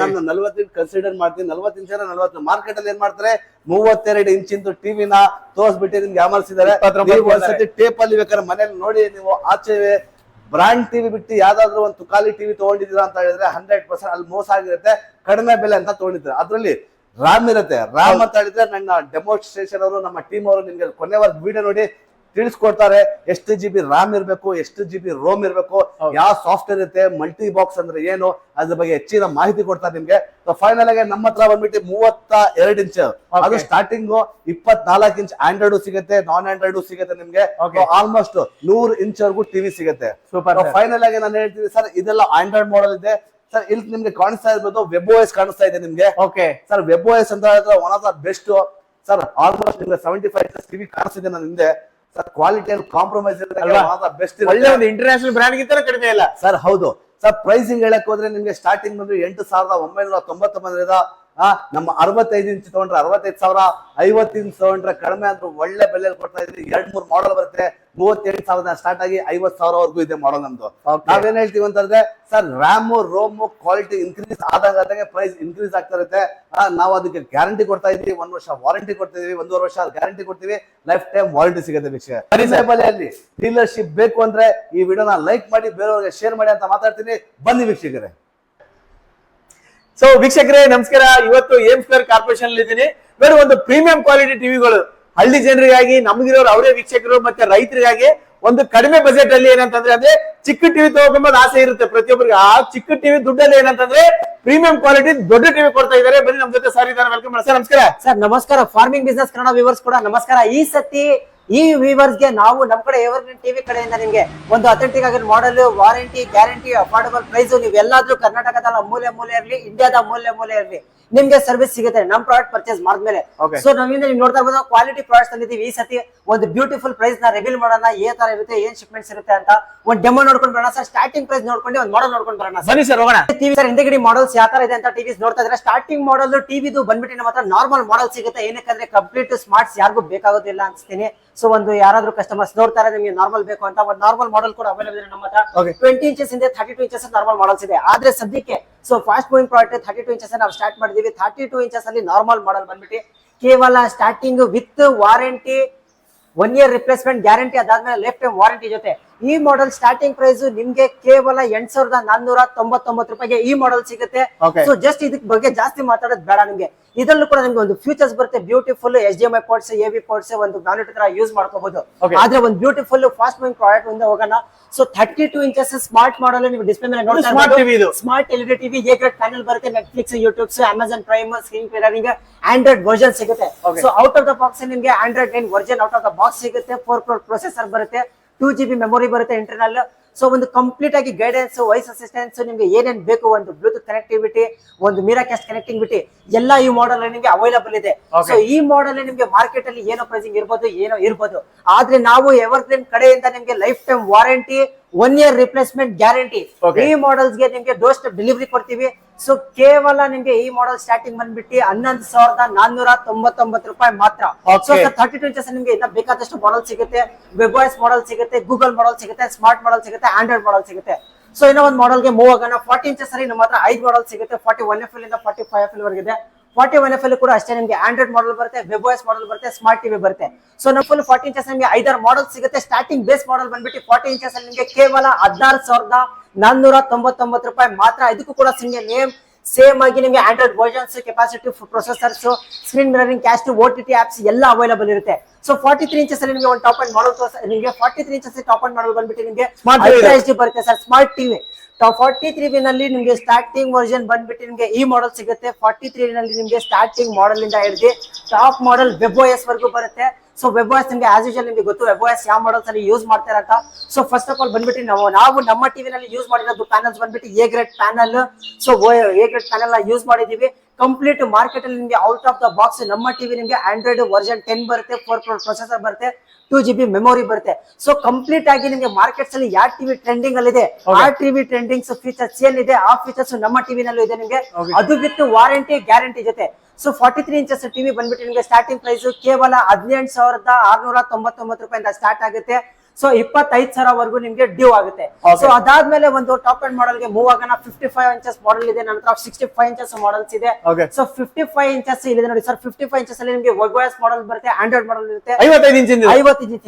ನಾನು ನಲ್ವತ್ತು ಕನ್ಸಿಡರ್ ಮಾಡ್ತೀನಿ. ನಲ್ವತ್ತು ಇಂಚ ನಲ್ವತ್ತು. ಮಾರ್ಕೆಟ್ ಅಲ್ಲಿ ಏನ್ ಮಾಡ್ತಾರೆ? ಮೂವತ್ತೆರಡು ಇಂಚಿಂದು ಟಿವಿನ ತೋರ್ಸ್ಬಿಟ್ಟು ನಿಮ್ಗೆ ಯಾಮರ್ಸಿದ್ದಾರೆ ಒಂದ್ಸತಿ ಟೇಪ್ ಅಲ್ಲಿ ಬೇಕಾದ್ರೆ ಮನೇಲಿ ನೋಡಿ ನೀವು ಆಚೆ ಬ್ರಾಂಡ್ ಟಿವಿ ಬಿಟ್ಟು ಯಾವ್ದಾದ್ರು ಒಂದು ತುಕಾಲಿ ಟಿವಿ ತಗೊಂಡಿದ್ದೀರಾ ಅಂತ ಹೇಳಿದ್ರೆ ಹಂಡ್ರೆಡ್ ಪರ್ಸೆಂಟ್ ಅಲ್ಲಿ ಮೋಸ ಆಗಿರುತ್ತೆ. ಕಡಿಮೆ ಬೆಲೆ ಅಂತ ತಗೊಂಡಿದ್ರೆ ಅದ್ರಲ್ಲಿ ರಾಮ್ ಇರುತ್ತೆ. ರಾಮ್ ಅಂತ ಹೇಳಿದ್ರೆ ನನ್ನ ಡೆಮೋಸ್ಟ್ರೇಷನ್ ಅವರು ನಮ್ಮ ಟೀಮ್ ಅವರು ನಿಮ್ಗೆ ಕೊನೆವರೆಗೂ ವಿಡಿಯೋ ನೋಡಿ ತಿಳಿಸ್ಕೊಡ್ತಾರೆ ಎಷ್ಟು ಜಿ ಬಿ ರಾಮ್ ಇರಬೇಕು ಎಷ್ಟು ಜಿ ಬಿ ರೋಮ್ ಇರಬೇಕು. ಯಾವ ಸಾಫ್ಟ್ವೇರ್ ಇರುತ್ತೆ ಮಲ್ಟಿ ಬಾಕ್ಸ್ ಅಂದ್ರೆ ಏನು ಅದ್ರ ಬಗ್ಗೆ ಹೆಚ್ಚಿನ ಮಾಹಿತಿ ಕೊಡ್ತಾರೆ ನಿಮ್ಗೆ. ಫೈನಲ್ ಆಗಿ ನಮ್ಮ ಹತ್ರ ಬಂದ್ಬಿಟ್ಟು ಮೂವತ್ತ ಎರಡು ಇಂಚ್ ಅದು ಸ್ಟಾರ್ಟಿಂಗ್ ಇಪ್ಪತ್ನಾಲ್ಕು ಇಂಚ್ ಆಂಡ್ರಾಯ್ಡ್ ಸಿಗುತ್ತೆ ನಾನ್ ಆಂಡ್ರಾಯ್ಡ್ ಸಿಗುತ್ತೆ ನಿಮ್ಗೆ. ಆಲ್ಮೋಸ್ಟ್ ನೂರ್ ಇಂಚ್ ವರೆಗೂ ಟಿವಿ ಸಿಗುತ್ತೆ. ಫೈನಲ್ ಆಗಿ ನಾನು ಹೇಳ್ತೀನಿ ಸರ್ ಇದೆಲ್ಲ ಆಂಡ್ರಾಯ್ಡ್ ಮಾಡಲ್ ಇದೆ. ಸರ್ ಇಲ್ಲಿ ನಿಮ್ಗೆ ಕಾಣಿಸ್ತಾ ಇರ್ಬೋದು ವೆಬ್ ಓಎಸ್ ಕಾಣಿಸ್ತಾ ಇದೆ ನಿಮ್ಗೆ. ಓಕೆ ಸರ್ ವೆಬ್ ಓಎಸ್ ಅಂತ ಹೇಳಿದ್ರೆ one of the best sir almost ನಿಮ್ಗೆ ಸೆವೆಂಟಿ ಫೈವ್ ಟಿವಿ ಕಾಣಿಸ್ತಿದೆ ನಾನು ಹಿಂದೆ. Sir ಕ್ವಾಲಿಟಿಯಲ್ಲಿ compromise? ಬೆಸ್ಟ್ ಒಳ್ಳೆ ಒಂದು ಇಂಟರ್ನ್ಯಾಷನಲ್ ಬ್ರ್ಯಾಂಡ್ ಗಿಂತ ಕಡಿಮೆ ಇಲ್ಲ. ಸರ್ ಹೌದು. ಸರ್ ಪ್ರೈಸಿಂಗ್ ಹೇಳಕ್ ಹೋದ್ರೆ ನಿಮ್ಗೆ ಸ್ಟಾರ್ಟಿಂಗ್ ಬಂದ್ರೆ ಎಂಟು ಸಾವಿರದ ಒಂಬೈನೂರ ತೊಂಬತ್ತೊಂಬತ್ತರಿಂದ ಆ ನಮ್ಮ ಅರವತ್ತೈದು ಇಂಚ್ ತಗೊಂಡ್ರೆ ಅರವತ್ತೈದು ಸಾವಿರ ಐವತ್ತು ಇಂಚ್ ತಗೊಂಡ್ರೆ ಕಡಿಮೆ ಅಂದ್ರೆ ಒಳ್ಳೆ ಬೆಲೆಯಲ್ಲಿ ಕೊಡ್ತಾ ಇದ್ರಿ ಎರಡ್ ಮೂರು ಮಾಡೆಲ್ ಬರುತ್ತೆ. ಮೂವತ್ತೆಂಟು ಸಾವಿರದ ಸ್ಟಾರ್ಟ್ ಆಗಿ ಐವತ್ ಸಾವಿರವರೆಗೂ ಇದೆ ಮಾಡಲ್ ನಮ್ದು. ನಾವೇನ್ ಹೇಳ್ತೀವಿ ಅಂತಂದ್ರೆ sir RAM ROM quality increase ಆದಾಗ ಪ್ರೈಸ್ ಇನ್ಕ್ರೀಸ್ ಆಗ್ತಾ ಇರುತ್ತೆ. ನಾವು ಅದಕ್ಕೆ ಗ್ಯಾರಂಟಿ ಕೊಡ್ತಾ ಇದ್ವಿ ಒಂದ್ ವರ್ಷ ವಾರಂಟಿ ಕೊಡ್ತಾ ಇದೀವಿ ಒಂದೂವರೆ ವರ್ಷ ಗ್ಯಾರಂಟಿ ಕೊಡ್ತೀವಿ. ಲೈಫ್ ಟೈಮ್ ವಾರಂಟಿ ಸಿಗುತ್ತೆ ವೀಕ್ಷಕ ಅಲ್ಲಿ. ಬೆಲೆಯಲ್ಲಿ ಡೀಲರ್ಶಿಪ್ ಬೇಕು ಅಂದ್ರೆ ಈ ವಿಡಿಯೋನ ಲೈಕ್ ಮಾಡಿ ಬೇರೆಯವ್ರಿಗೆ ಶೇರ್ ಮಾಡಿ ಅಂತ ಮಾತಾಡ್ತೀನಿ. ಬನ್ನಿ ವೀಕ್ಷಕರೇ. ಸೊ ವೀಕ್ಷಕರೇ, ನಮಸ್ಕಾರ. ಇವತ್ತು ಏಮ್ ಸ್ಕ್ವೇರ್ ಕಾರ್ಪೊರೇಷನ್ ಅಲ್ಲಿ ಇದ್ದೀನಿ. ಬೇರೆ ಒಂದು ಪ್ರೀಮಿಯಂ ಕ್ವಾಲಿಟಿ ಟಿವಿಗಳು ಹಳ್ಳಿ ಜನರಿಗಾಗಿ, ನಮ್ಗಿರೋರು ಅವರೇ ವೀಕ್ಷಕರು, ಮತ್ತೆ ರೈತರಿಗಾಗಿ ಒಂದು ಕಡಿಮೆ ಬಜೆಟ್ ಅಲ್ಲಿ ಏನಂತಂದ್ರೆ, ಅಂದ್ರೆ ಚಿಕ್ಕ ಟಿವಿ ತಗೋಬೇಕಂಬ ಆಸೆ ಇರುತ್ತೆ ಪ್ರತಿಯೊಬ್ಬರಿಗೆ. ಆ ಚಿಕ್ಕ ಟಿವಿ ದುಡ್ಡಲ್ಲಿ ಏನಂತಂದ್ರೆ, ಪ್ರೀಮಿಯಂ ಕ್ವಾಲಿಟಿ ದೊಡ್ಡ ಟಿವಿ ಕೊಡ್ತಾ ಇದ್ದಾರೆ. ಬನ್ನಿ, ನಮ್ ಜೊತೆ ಸರ್ ಇದ್ದಾರೆ ವೆಲ್ಕಮ್ ಸರ್, ನಮಸ್ಕಾರ. ಸರ್, ನಮಸ್ಕಾರ. ಫಾರ್ಮಿಂಗ್ ಬಿಸ್ನೆಸ್ ಕನ್ನಡ ವ್ಯೂವರ್ಸ್ ಕೂಡ ನಮಸ್ಕಾರ. ಈ ಸತಿ ಈ ಗೆ ನಾವು ನಮ್ ಕಡೆ ಎವರ್ಗ್ರೀನ್ ಟಿವಿ ಕಡೆಯಿಂದ ನಿಮಗೆ ಒಂದು ಅಥೆಂಟಿಕ್ ಆಗಿರೋ model warranty guarantee affordable price ನೀವೆಲ್ಲಾದ್ರೂ ಕರ್ನಾಟಕದ ಮೂಲೆ ಮೂಲೆ ಇರಲಿ ಇಂಡಿಯಾದ ಮೂಲೆ ಮೂಲೆ ಇರಲಿ ನಿಮ್ಗೆ ಸರ್ವಿಸ್ ಸಿಗುತ್ತೆ ನಮ್ ಪ್ರಾಡಕ್ಟ್ ಪರ್ಚೇಸ್ ಮಾಡಿದ್ಮೇಲೆ. ಸೊ ನಮ್ಮಿಂದ ನೀವು ನೋಡ್ತಾ ಇರ್ಬೋದು ಕ್ವಾಲಿಟಿ ಪ್ರಾಡಕ್ಟ್ಸ್ ತಂದಿದ್ದೀವಿ. ಈ ಸತಿ ಒಂದು ಬ್ಯೂಟಿಫುಲ್ ಪ್ರೈಸ್ನ ರಿವೀಲ್ ಮಾಡೋಣ ಏ ತರ ಇರುತ್ತೆ ಏನ್ ಶಿಪ್ಮೆಂಟ್ಸ್ ಇರುತ್ತೆ ಅಂತ ಒಂದು ಡೆಮೋ ನೋಡ್ಕೊಂಡು ಬರೋಣ ಸರ್. ಸ್ಟಾರ್ಟಿಂಗ್ ಪ್ರೈಸ್ ನೋಡ್ಕೊಂಡು ಒಂದು ಮಾಡಲ್ ನೋಡ್ಕೊಂಡು ಬರೋಣ ಸರಿ. ಸರ್ ಹೋಗೋಣ. ಟಿವಿ ಸರ್ ಹಿಂದಗಡೆ ಮಾಡಲ್ಸ್ ಯಾವ ತರ ಇದೆ ಅಂತ ಟಿವಿಸ್ ನೋಡ್ತಾ ಇದ್ರೆ ಸ್ಟಾರ್ಟಿಂಗ್ ಮಾಡಲ್ ಟಿವಿದು ಬಂದ್ಬಿಟ್ಟು ನಮ್ಮ ಹತ್ರ ನಾರ್ಮಲ್ ಮಾಡಲ್ ಸಿಗುತ್ತೆ. ಏನಕ್ಕಂದ್ರೆ ಕಂಪ್ಲೀಟ್ ಸ್ಮಾರ್ಟ್ಸ್ ಯಾರಿಗೂ ಬೇಕಾಗೋದಿಲ್ಲ ಅನ್ಸ್ತೀನಿ. ಸೊ ಒಂದು ಯಾರಾದ್ರೂ ಕಸ್ಟಮರ್ಸ್ ನೋಡ್ತಾರೆ ನಿಮಗೆ ನಾರ್ಮಲ್ ಬೇಕು ಅಂತ ಒಂದು ನಾರ್ಮಲ್ ಮಾಡಲ್ ಕೂಡ ಅವೈಲೇಬಲ್ ಇದೆ ನಮ್ಮ ಹತ್ರ. ಟ್ವೆಂಟಿ ಇಂಚಸ್ ಇದೆ thirty two inches normal models ಇದೆ. ಆದ್ರೆ ಸದ್ಯಕ್ಕೆ so fast moving product thirty two inches ನಾವು ಸ್ಟಾರ್ಟ್ ಮಾಡಿದೀವಿ. ಥರ್ಟಿ ಟೂ ಇಂಚಸ್ ಅಲ್ಲಿ ನಾರ್ಮಲ್ ಮಾಡಲ್ ಬಂದ್ಬಿಟ್ಟು. ಕೇವಲ starting with warranty one year replacement guarantee ಅದಾದ್ಮೇಲೆ ಲೈಫ್ ಟೈಮ್ ವಾರಂಟಿ ಜೊತೆ. ಈ ಮಾಡೆಲ್ ಸ್ಟಾರ್ಟಿಂಗ್ ಪ್ರೈಸ್ ನಿಮ್ಗೆ ಕೇವಲ ಎಂಟ್ ಸಾವಿರದ ನಾನ್ನೂರ ತೊಂಬತ್ತೊಂಬತ್ತು ರೂಪಾಯಿಗೆ ಈ ಮಾಡೆಲ್ ಸಿಗುತ್ತೆ. ಸೊ ಜಸ್ಟ್ ಇದಕ್ ಬಗ್ಗೆ ಜಾಸ್ತಿ ಮಾತಾಡೋದು ಬೇಡ ನಿಮ್ಗೆ. ಇದ್ರಲ್ಲೂ ಕೂಡ ನಿಮ್ಗೆ ಒಂದು ಫ್ಯೂಚರ್ಸ್ ಬರುತ್ತೆ. Beautiful H D M I ports A V ports ಒಂದು ನಾಲೆಟ್ ತರ ಯೂಸ್ ಮಾಡ್ಕೋಬಹುದು. ಆದ್ರೆ ಒಂದು ಬ್ಯೂಟಿಫುಲ್ ಫಾಸ್ಟ್ ಮೂವಿಂಗ್ ಪ್ರಾಡಕ್ಟ್ ಮುಂದೆ ಹೋಗೋಣ. So thirty two inches smart model ನೀವು ಡಿಸ್ಪ್ಲೇ ಮೇಲೆ ನೋಡ್ತಾ smart LED TV A grade panel ಬರುತ್ತೆ. Netflix YouTubes Amazon Prime screen mirroring Android version ಸಿಗುತ್ತೆ. So out of the box ನಿಮ್ಗೆ Android nine version out of the box ಸಿಗುತ್ತೆ. Four core processor ಬರುತ್ತೆ. Two G B memory ಬರುತ್ತೆ internal so ಒಂದು complete ಆಗಿ guidance voice assistance ನಿಮ್ಗೆ ಏನೇನ್ ಬೇಕು ಒಂದು ಬ್ಲೂಟೂತ್ ಕನೆಕ್ಟಿವಿಟಿ ಒಂದು ಮೀರಾ ಕ್ಯಾಸ್ಟ್ ಕನೆಕ್ಟಿವಿಟಿ ಎಲ್ಲ ಈ ಮಾಡಲ್ ನಿಮ್ಗೆ ಅವೈಲಬಲ್ ಇದೆ. ಸೊ ಈ ಮಾಡಲ್ ನಿಮ್ಗೆ ಮಾರ್ಕೆಟ್ ಅಲ್ಲಿ ಏನೋ ಪ್ರೈಸಿಂಗ್ ಇರ್ಬೋದು ಏನೋ ಇರ್ಬೋದು. ಆದ್ರೆ ನಾವು ಎವರ್ಗ್ರೀನ್ ಕಡೆಯಿಂದ ನಿಮ್ಗೆ life time warranty one year replacement guarantee ಈ ಮಾಡೆಲ್ಸ್ಗೆ ನಿಮ್ಗೆ ಡೋಸ್ಟ್ ಡೆಲಿವರಿ ಕೊಡ್ತೀವಿ. ಸೊ ಕೇವಲ ನಿಮ್ಗೆ ಈ ಮಾಡೆಲ್ ಸ್ಟಾರ್ಟಿಂಗ್ ಬಂದ್ಬಿಟ್ಟು ಹನ್ನೊಂದು ಸಾವಿರದ ನಾನ್ನೂರ ತೊಂಬತ್ತೊಂಬತ್ತು ರೂಪಾಯಿ ಮಾತ್ರ. ಸೊ ತರ್ಟಿ ಟು ಇಂಚಸ್ ನಿಮ್ಗೆ ಇನ್ನ ಬೇಕಾದಷ್ಟು ಮಾಡೆಲ್ ಸಿಗುತ್ತೆ. ವೆಬ್ ವಾಯ್ಸ್ ಮಾಡೆಲ್ ಸಿಗುತ್ತೆ ಗೂಗಲ್ ಮಾಡೆಲ್ ಸಿಗುತ್ತೆ ಸ್ಮಾರ್ಟ್ ಮಾಡೆಲ್ ಸಿಗುತ್ತೆ ಆಂಡ್ರಾಯ್ಡ್ ಮಾಡೆಲ್ ಸಿಗುತ್ತೆ. ಸೊ ಇನ್ನೊಂದು ಮಾಡೆಲ್ಗೆ ಮೂವ್ ಆಗೋಣ. ಫಾರ್ಟಿ ಇಂಚಸ್ ಅಲ್ಲಿ ನಮ್ಮ ಹತ್ರ ಐದು ಮಾಡೆಲ್ ಸಿಗುತ್ತೆ. ಫಾರ್ಟಿ ಒನ್ ಎಫ್ ಎಲ್ ಇಂದ ಫಾರ್ಟಿ ಫೈವ್ ಎಫ್ ಎಲ್ ವರೆಗಿದೆ. ಫಾರ್ಟಿ ಒನ್ ಎಫ್ ಅಲ್ಲಿ ಕೂಡ ಅಷ್ಟೇ ನಿಮಗೆ ಆಂಡ್ರಾಯ್ಡ್ ಮಾಡಲ್ ಬರುತ್ತೆ ವೆಬ್ ವಾಯ್ಸ್ ಮಾಡೆಲ್ ಬರುತ್ತೆ ಸ್ಮಾರ್ಟ್ ಟಿವಿ ಬರುತ್ತೆ. ಸೊ ನಮ್ಮ ಫುಲ್ ಫಾರ್ಟಿ ಇಂಚಸ್ ನಿಮಗೆ ಐದಾರು ಮಾಡಲ್ ಸಿಗುತ್ತೆ. ಸ್ಟಾರ್ಟಿಂಗ್ ಬೇಸ್ ಮಾಡಲ್ ಬಂದ್ಬಿಟ್ಟು ಫಾರ್ಟಿ ಇಂಚಸ್ ಅಲ್ಲಿ ನಿಮಗೆ ಕೇವಲ ಹದಿನಾರು ಸಾವಿರದ ನಾನ್ನೂರ ತೊಂಬತ್ತೊಂಬತ್ತು ರೂಪಾಯಿ ಮಾತ್ರ. ಇದಕ್ಕೂ ಕೂಡ ಸಿಂಗೆ ನೇಮ್ ಸೇಮ್ ಆಗಿ ನಿಮಗೆ Android versions capacity processors screen mirroring cast O T T apps ಎಲ್ಲ ಅವೈಲಬಲ್ ಇರುತ್ತೆ. ಸೊ ಫಾರ್ಟಿ ತ್ರೀ ಇಂಚಸ್ ಅಲ್ಲಿ ನಿಮಗೆ ಒಂದು ಟಾಪ್ ಅಂಡ್ ಮಾಡಲ್ ನಿಮಗೆ forty three inches top end model ಬಂದ್ಬಿಟ್ಟು ನಿಮಗೆ ಎಚ್ ಡಿ ಬರುತ್ತೆ sir smart TV forty three ನಲ್ಲಿ ನಿಮಗೆ ಸ್ಟಾರ್ಟಿಂಗ್ ವರ್ಷನ್ ಬಂದ್ಬಿಟ್ಟು ನಿಮಗೆ ಈ ಮಾಡೆಲ್ ಸಿಗುತ್ತೆ. ಫಾರ್ಟಿ ತ್ರೀ ನಲ್ಲಿ ನಿಮಗೆ ಸ್ಟಾರ್ಟಿಂಗ್ ಮಾಡೆಲ್ ಇಂದ ಹಿಡಿದು ಟಾಪ್ ಮಾಡೆಲ್ ವೆಬ್ ಎಸ್ ವರೆಗೂ ಬರುತ್ತೆ. ಸೊ ವೆಬ್ ವಾಯ್ಸ್ ನಿಮಗೆ ಆಸ್ ಯೂಶಲ್ ನಿಮಗೆ ಗೊತ್ತು ವೆಬ್ ವಾಯ್ಸ್ ಯಾವ ಮಾಡಲ್ಸ್ ಅಲ್ಲಿ ಯೂಸ್ ಮಾಡ್ತಾರೆ ಅಂತ. ಸೊ ಫಸ್ಟ್ ಆಫ್ ಆಲ್ ಬಂದ್ಬಿಟ್ಟು ನಾವು ನಾವು ನಮ್ಮ ಟಿವಿ ನಲ್ಲಿ ಯೂಸ್ ಮಾಡಿರೋದು ಪ್ಯಾನಲ್ಸ್ ಬಂದ್ಬಿಟ್ಟು A grade panel so A grade panel use ಮಾಡಿದೀವಿ. ಕಂಪ್ಲೀಟ್ ಮಾರ್ಕೆಟ್ ಅಲ್ಲಿ ನಿಮಗೆ ಔಟ್ ಆಫ್ ದ ಬಾಕ್ಸ್ ನಮ್ಮ ಟಿವಿ ನಿಮಗೆ ಆಂಡ್ರಾಯ್ಡ್ ವರ್ಷನ್ ಟೆನ್ ಬರುತ್ತೆ ಫೋರ್ ಪ್ರೊಸೆಸರ್ ಬರುತ್ತೆ. ಟೂ ಜಿ ಬಿ ಮೆಮೊರಿ ಬರುತ್ತೆ. ಸೊ ಕಂಪ್ಲೀಟ್ ಆಗಿ ನಿಮಗೆ ಮಾರ್ಕೆಟ್ಸ್ ಅಲ್ಲಿ ಯಾವ ಟಿವಿ ಟ್ರೆಂಡಿಂಗ್ ಅಲ್ಲಿ ಇದೆ ಆ ಟಿವಿ ಟ್ರೆಂಡಿಂಗ್ಸ್ ಫೀಚರ್ಸ್ ಏನಿದೆ ಆ ಫೀಚರ್ಸ್ ನಮ್ಮ ಟಿವಿ ನಲ್ಲೂ ಇದೆ ನಿಮಗೆ. ಅದು ಬಿಟ್ಟು ವಾರಂಟಿ ಗ್ಯಾರಂಟಿ ಜೊತೆ. So forty three inches TV ಬಂದ್ಬಿಟ್ಟು ನಿಮಗೆ ಸ್ಟಾರ್ಟಿಂಗ್ ಪ್ರೈಸ್ ಕೇವಲ ಹದಿನೆಂಟು ಸಾವಿರದ ಆರ್ನೂರ ತೊಂಬತ್ತೊಂಬತ್ತು ರೂಪಾಯಿಂದ ಸ್ಟಾರ್ಟ್ ಆಗುತ್ತೆ. ಸೊ ಇಪ್ಪತ್ತೈದು ಸಾವಿರವರೆಗೂ ನಿಮ್ಗೆ ಡ್ಯೂ ಆಗುತ್ತೆ. ಸೊ ಅದಾದ್ಮೇಲೆ ಒಂದು ಟಾಪ್ ಅಂಡ್ ಮಾಡೆಲ್ಗೆ ಮೂವ್ ಆಗೋಣ. ಫಿಫ್ಟಿ ಫೈವ್ ಇಂಚಸ್ ಮಾಡೆಲ್ ಇದೆ ನಂತರ ಸಿಕ್ಸ್ಟಿ ಫೈವ್ ಇಂಚಸ್ ಮಾಡೆಲ್ಸ್ ಇದೆ. ಸೊ ಫಿಫ್ಟಿ ಫೈವ್ ಇಂಚಸ್ ಇಲ್ಲಿದೆ ನೋಡಿ ಸರ್ ಫಿಫ್ಟಿ ಫೈವ್ ಇಂಚಸ್ ಅಲ್ಲಿ ನಿಮಗೆ ವೈಸ್ ಮಾಡೆಲ್ ಬರುತ್ತೆ ಆಂಡ್ರಾಯ್ಡ್ ಮಾಡೆಲ್ ಇರುತ್ತೆ. ಐವತ್ತೈದು ಇಂಚ್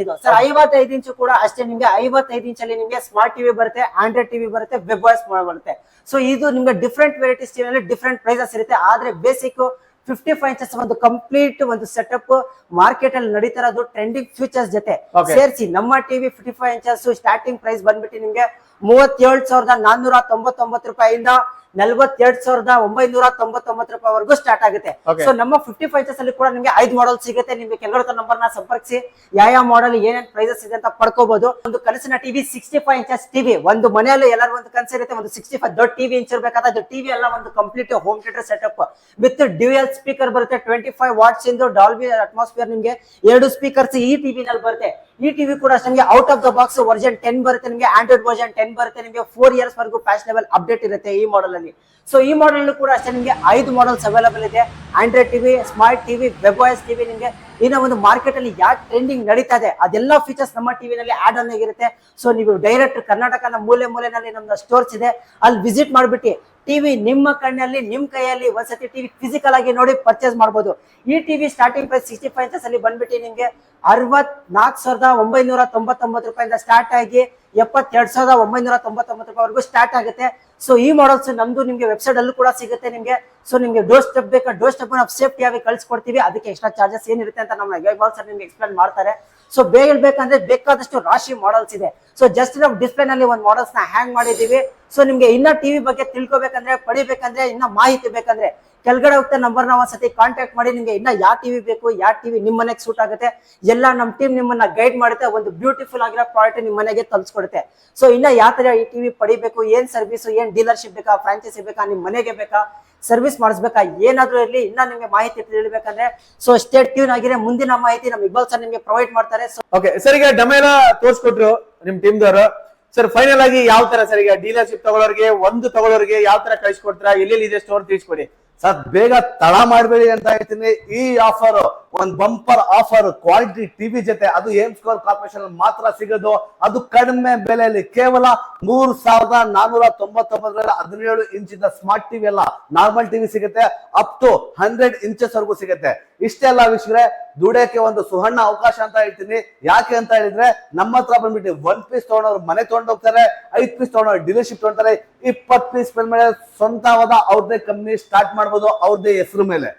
ಇದು? ಸರ್ ಐವತ್ತೈದು ಇಂಚು ಕೂಡ ಅಷ್ಟೇ ನಿಮ್ಗೆ ಐವತ್ತೈದು ಇಂಚ್ ಅಲ್ಲಿ ನಿಮ್ಗೆ ಸ್ಮಾರ್ಟ್ ಟಿವಿ ಬರುತ್ತೆ ಆಂಡ್ರಾಯ್ಡ್ ಟಿವಿ ಬರುತ್ತೆ ವೆಬ್ ವಾಯ್ಸ್ ಬರುತ್ತೆ. ಸೊ ಇದು ನಿಮ್ಗೆ ಡಿಫ್ರೆಂಟ್ ವೆರೈಟೀಸ್ ಟಿವಿ ಅಲ್ಲಿ ಡಿಫ್ರೆಂಟ್ ಪ್ರೈಸಸ್ ಇರುತ್ತೆ. ಆದ್ರೆ ಬೇಸಿಕ್ ಫಿಫ್ಟಿ ಫೈವ್ ಇಂಚಸ್ ಒಂದು ಕಂಪ್ಲೀಟ್ ಒಂದು ಸೆಟಪ್ ಮಾರ್ಕೆಟ್ ಅಲ್ಲಿ ನಡೀತಾ ಇರೋದು ಟ್ರೆಂಡಿಂಗ್ ಫ್ಯೂಚರ್ಸ್ ಜೊತೆ. ಸೇರಿಸಿ ನಮ್ಮ TV fifty five inches starting price ಬಂದ್ಬಿಟ್ಟು ನಿಮ್ಗೆ ಮೂವತ್ತೇಳು ಸಾವಿರದ ನಾನ್ನೂರ ತೊಂಬತ್ತೊಂಬತ್ತು ರೂಪಾಯಿಂದ ನಲ್ವತ್ತೆರಡು ಸಾವಿರದ ಒಂಬೈನೂರ ತೊಂಬತ್ತೊಂಬತ್ತು ರೂಪಾಯಿವರೆಗೂ ಸ್ಟಾರ್ಟ್ ಆಗುತ್ತೆ. ಸೊ ನಮ್ಮ ಫಿಫ್ಟಿ ಫೈವ್ ಇಂಚಸ್ ಅಲ್ಲಿ ಕೂಡ ನಿಮಗೆ ಐದು ಮಾಡೆಲ್ ಸಿಗುತ್ತೆ. ನಿಮಗೆ ಕೆಲವರ ನಂಬರ್ನ ಸಂಪರ್ಕಿಸಿ. ಯಾವ ಯಾವ ಮಾಡೆಲ್ ಏನೇನ್ ಪ್ರೈಸಸ್ ಇದೆ ಅಂತ ಪಡ್ಕೋಬಹುದು ಒಂದು ಕನಸಿನ TV sixty five inches TV ಒಂದು ಮನೆಯಲ್ಲಿ ಎಲ್ಲರೂ ಒಂದು ಕನಸು ಇರುತ್ತೆ. ಒಂದು ಸಿಕ್ಸ್ಟಿ ಫೈವ್ ದೊಡ್ಡ ಟಿವಿ ಇಂಚ್ ಇರಬೇಕಾದ್ರೆ ಅದು ಟಿವಿ ಎಲ್ಲ ಒಂದು complete home theater setup with dual speaker ಬರುತ್ತೆ. ಟ್ವೆಂಟಿ ಫೈವ್ ವಾಟ್ಸ್ ಇಂದು ಡಾಲ್ಬಿ ಅಟ್ಮಾಸ್ಫಿಯರ್ ನಿಮಗೆ. ಎರಡು ಸ್ಪೀಕರ್ಸ್ ಈ ಟಿವಿ ನಲ್ಲಿ ಬರುತ್ತೆ. ಈ ಟಿವಿ ಕೂಡ ಅಷ್ಟೇ out of the box version ten ಬರುತ್ತೆ, ನಿಮಗೆ ಆಂಡ್ರಾಯ್ಡ್ ವರ್ಷನ್ ಟೆನ್ ಬರುತ್ತೆ, ನಿಮಗೆ ಫೋರ್ ಇಯರ್ಸ್ ವರೆಗೂ ಫ್ಯಾಷನಬಲ್ ಅಪ್ಡೇಟ್ ಇರುತ್ತೆ ಈ ಮಾಡೆಲ್ ಅಲ್ಲಿ. ಸೊ ಈ ಮಾಡೆಲ್ ಕೂಡ ಅಷ್ಟೇ, ನಿಮಗೆ ಐದು ಮಾಡೆಲ್ಸ್ ಅವೈಲೇಬಲ್ ಇದೆ. Android TV smart TV web voice TV, ನಿಮಗೆ ಇನ್ನ ಒಂದು ಮಾರ್ಕೆಟ್ ಅಲ್ಲಿ ಯಾವ ಟ್ರೆಂಡಿಂಗ್ ನಡೀತಾ ಇದೆ, ಅದೆಲ್ಲ ಫೀಚರ್ಸ್ ನಮ್ಮ ಟಿವಿನಲ್ಲಿ ಆಡ್ ಆನ್ ಆಗಿರುತ್ತೆ. ಸೊ ನೀವು ಡೈರೆಕ್ಟ್ ಕರ್ನಾಟಕದ ಮೂಲೆ ಮೂಲೆನಲ್ಲಿ ನಮ್ಮ ಸ್ಟೋರ್ಸ್ ಇದೆ. ಅಲ್ಲಿ ವಿಸಿಟ್ ಮಾಡ್ಬಿಟ್ಟು ಟಿವಿ ನಿಮ್ಮ ಕಣ್ಣಲ್ಲಿ, ನಿಮ್ ಕೈಯಲ್ಲಿ ಒಂದ್ಸತಿ ಟಿವಿ ಫಿಸಿಕಲ್ ಆಗಿ ನೋಡಿ ಪರ್ಚೇಸ್ ಮಾಡಬಹುದು ಈ TV starting price sixty five inches ಅಲ್ಲಿ ಬಂದ್ಬಿಟ್ಟು ನಿಮಗೆ ಅರವತ್ನಾಲ್ಕು ಸಾವಿರದ ಒಂಬೈನೂರ ತೊಂಬತ್ತೊಂಬತ್ತು ರೂಪಾಯಿಂದ ಸ್ಟಾರ್ಟ್ ಆಗಿ ಎಪ್ಪತ್ತೆರಡು ಸಾವಿರದ ಒಂಬೈನೂರ ತೊಂಬತ್ತೊಂಬತ್ತು ರೂಪಾಯಿವರೆಗೂ ಸ್ಟಾರ್ಟ್ ಆಗುತ್ತೆ. ಸೊ ಈ ಮಾಡೆಲ್ಸ್ ನಮ್ದು ನಿಮ್ಗೆ ವೆಬ್ಸೈಟ್ ಅಲ್ಲೂ ಕೂಡ ಸಿಗುತ್ತೆ ನಿಮ್ಗೆ. ಸೊ ನಿಮ್ಗೆ ಡೋರ್ ಸ್ಟೆಪ್ ಬೇಕಾ? ಡೋರ್ ಸ್ಟೆಪ್ ನಾವು ಸೇಫ್ಟಿ ಆಗಿ ಕಳ್ಸಿಕೊಡ್ತೀವಿ. ಅದಕ್ಕೆ ಎಕ್ಸ್ಟ್ರಾ ಚಾರ್ಜಸ್ ಏನಿರುತ್ತೆ ಅಂತ ನಮ್ಮ ಬಾಲ್ ಸರ್ ನಿಮ್ಗೆ ಎಕ್ಸ್ಪ್ಲೇನ್ ಮಾಡ್ತಾರೆ. ಸೊ ಬೇಗ ಬೇಕಂದ್ರೆ ಬೇಕಾದಷ್ಟು ರಾಶಿ ಮಾಡೆಲ್ಸ್ ಇದೆ. ಸೊ ಜಸ್ಟ್ ನಾವು ಡಿಸ್ಪ್ಲೇ ನಲ್ಲಿ ಒಂದು ಮಾಡಲ್ಸ್ನ ಹ್ಯಾಂಗ್ ಮಾಡಿದೀವಿ ಸೊ ನಿಮ್ಗೆ ಇನ್ನ ಟಿವಿ ಬಗ್ಗೆ ತಿಳ್ಕೊಬೇಕಂದ್ರೆ, ಪಡಿಬೇಕಂದ್ರೆ, ಇನ್ನ ಮಾಹಿತಿ ಬೇಕಂದ್ರೆ ಕೆಳಗಡೆ ಹೋಗ್ತಾ ನಂಬರ್ನ ಒಂದ್ಸತಿ ಕಾಂಟ್ಯಾಕ್ಟ್ ಮಾಡಿ. ನಿಮ್ಗೆ ಇನ್ನ ಯಾವ ಟಿವಿ ಬೇಕು ಯಾವ ಟಿವಿ ನಿಮ್ಮ ಮನೆಗೆ ಸೂಟ್ ಆಗುತ್ತೆ. ಎಲ್ಲ ನಮ್ಮ ಟೀಮ್ ನಿಮ್ಮನ್ನ ಗೈಡ್ ಮಾಡುತ್ತೆ. ಒಂದು ಬ್ಯೂಟಿಫುಲ್ ಆಗಿರೋ ಪ್ರಾಡಕ್ಟ್ ನಿಮ್ಮ ಮನೆಗೆ ತಲುಪಿಸ್ಕೊಡುತ್ತೆ ಸೊ ಇನ್ನ ಯಾವ ತರ ಈ ಟಿವಿ ಪಡಿಬೇಕು, ಏನ್ ಸರ್ವಿಸ್ ಏನ್ ಡೀಲರ್ಶಿಪ್ ಬೇಕಾ, ಫ್ರಾಂಚೈಸಿ ಬೇಕಾ ನಿಮ್ಮ ಮನೆಗೆ ಬೇಕಾ, ಸರ್ವಿಸ್ ಮಾಡಿಸ್ಬೇಕಾ, ಏನಾದರೂ ಇರಲಿ, ಇನ್ನ ನಿಮಗೆ ಮಾಹಿತಿ ತಿಳಿಬೇಕಂದ್ರೆ ಸೊ ಸ್ಟೇಟ್ ಟ್ಯೂನ್ ಆಗಿದೆ ಮುಂದಿನ ಮಾಹಿತಿ ನಮ್ಮ ಇಬ್ಬಲ್ ಸರ್ ನಿಮಗೆ ಪ್ರೊವೈಡ್ ಮಾಡ್ತಾರೆ. ಓಕೆ ಸರ್ ಈಗ ತೋರಿಸ್ಕೊಟ್ರು ನಿಮ್ ಟೀಮ್ ದವರು ಸರ್ ಫೈನಲ್ ಆಗಿ ಯಾವ ತರ ಸರ್ ಈಗ ಡೀಲರ್ಶಿಪ್ ತಗೊಳ್ಳೋರಿಗೆ ಒಂದು ತಗೊಳ್ಳೋರಿಗೆ ಯಾವ ತರ ಕಳಿಸ್ಕೊಡ್ತಾರ, ಎಲ್ಲೆಲ್ಲಿ ಇದೆ ಸ್ಟೋರ್ ತಿಳಿಸ್ಕೊಡಿ. ಸರ್, ಬೇಗ ತಳ ಮಾಡಬೇಡಿ ಅಂತ ಹೇಳ್ತೀನಿ. ಈ ಆಫರ್ ಒಂದ್ ಬಂಪರ್ ಆಫರ್ ಕ್ವಾಲಿಟಿ ಟಿವಿ ಜೊತೆ, ಅದು ಏಮ್ ಸ್ಕೋರ್ ಕಾರ್ಪೊರೇಷನ್ ಮಾತ್ರ ಸಿಗೋದು. ಅದು ಕಡಿಮೆ ಬೆಲೆಯಲ್ಲಿ ಕೇವಲ ಮೂರ್ ಸಾವಿರದ ನಾನೂರ ತೊಂಬತ್ತೊಂಬತ್ತರಲ್ಲಿ ಹದಿನೇಳು ಇಂಚಿನ ಸ್ಮಾರ್ಟ್ ಟಿವಿ ಎಲ್ಲ ನಾರ್ಮಲ್ ಟಿವಿ ಸಿಗುತ್ತೆ, ಅಪ್ ಟು ಹಂಡ್ರೆಡ್ ಇಂಚಸ್ ವರೆಗೂ ಸಿಗುತ್ತೆ. ಇಷ್ಟೆಲ್ಲ ವೀಕ್ಷಕರೇ ದುಡಿಯಕ್ಕೆ ಒಂದು ಸುವರ್ಣ ಅವಕಾಶ ಅಂತ ಹೇಳ್ತೀನಿ. ಯಾಕೆ ಅಂತ ಹೇಳಿದ್ರೆ, ನಮ್ಮ ಹತ್ರ ಬಂದ್ಬಿಟ್ಟು ಒನ್ ಪೀಸ್ ತಗೊಂಡವ್ರು ಮನೆ ತಗೊಂಡು ಹೋಗ್ತಾರೆ, ಐದ್ ಪೀಸ್ ತಗೊಂಡವ್ರು ಡೀಲರ್ಶಿಪ್ ತಗೊಂತಾರೆ ಇಪ್ಪತ್ ಪೀಸ್ ಮೇಲೆ ಸ್ವಂತವಾದ ಅವ್ರದ್ದೇ ಕಂಪ್ನಿ ಸ್ಟಾರ್ಟ್ ಮಾಡ್ಬೋದು, ಅವ್ರದ್ದೇ ಹೆಸರು ಮೇಲೆ.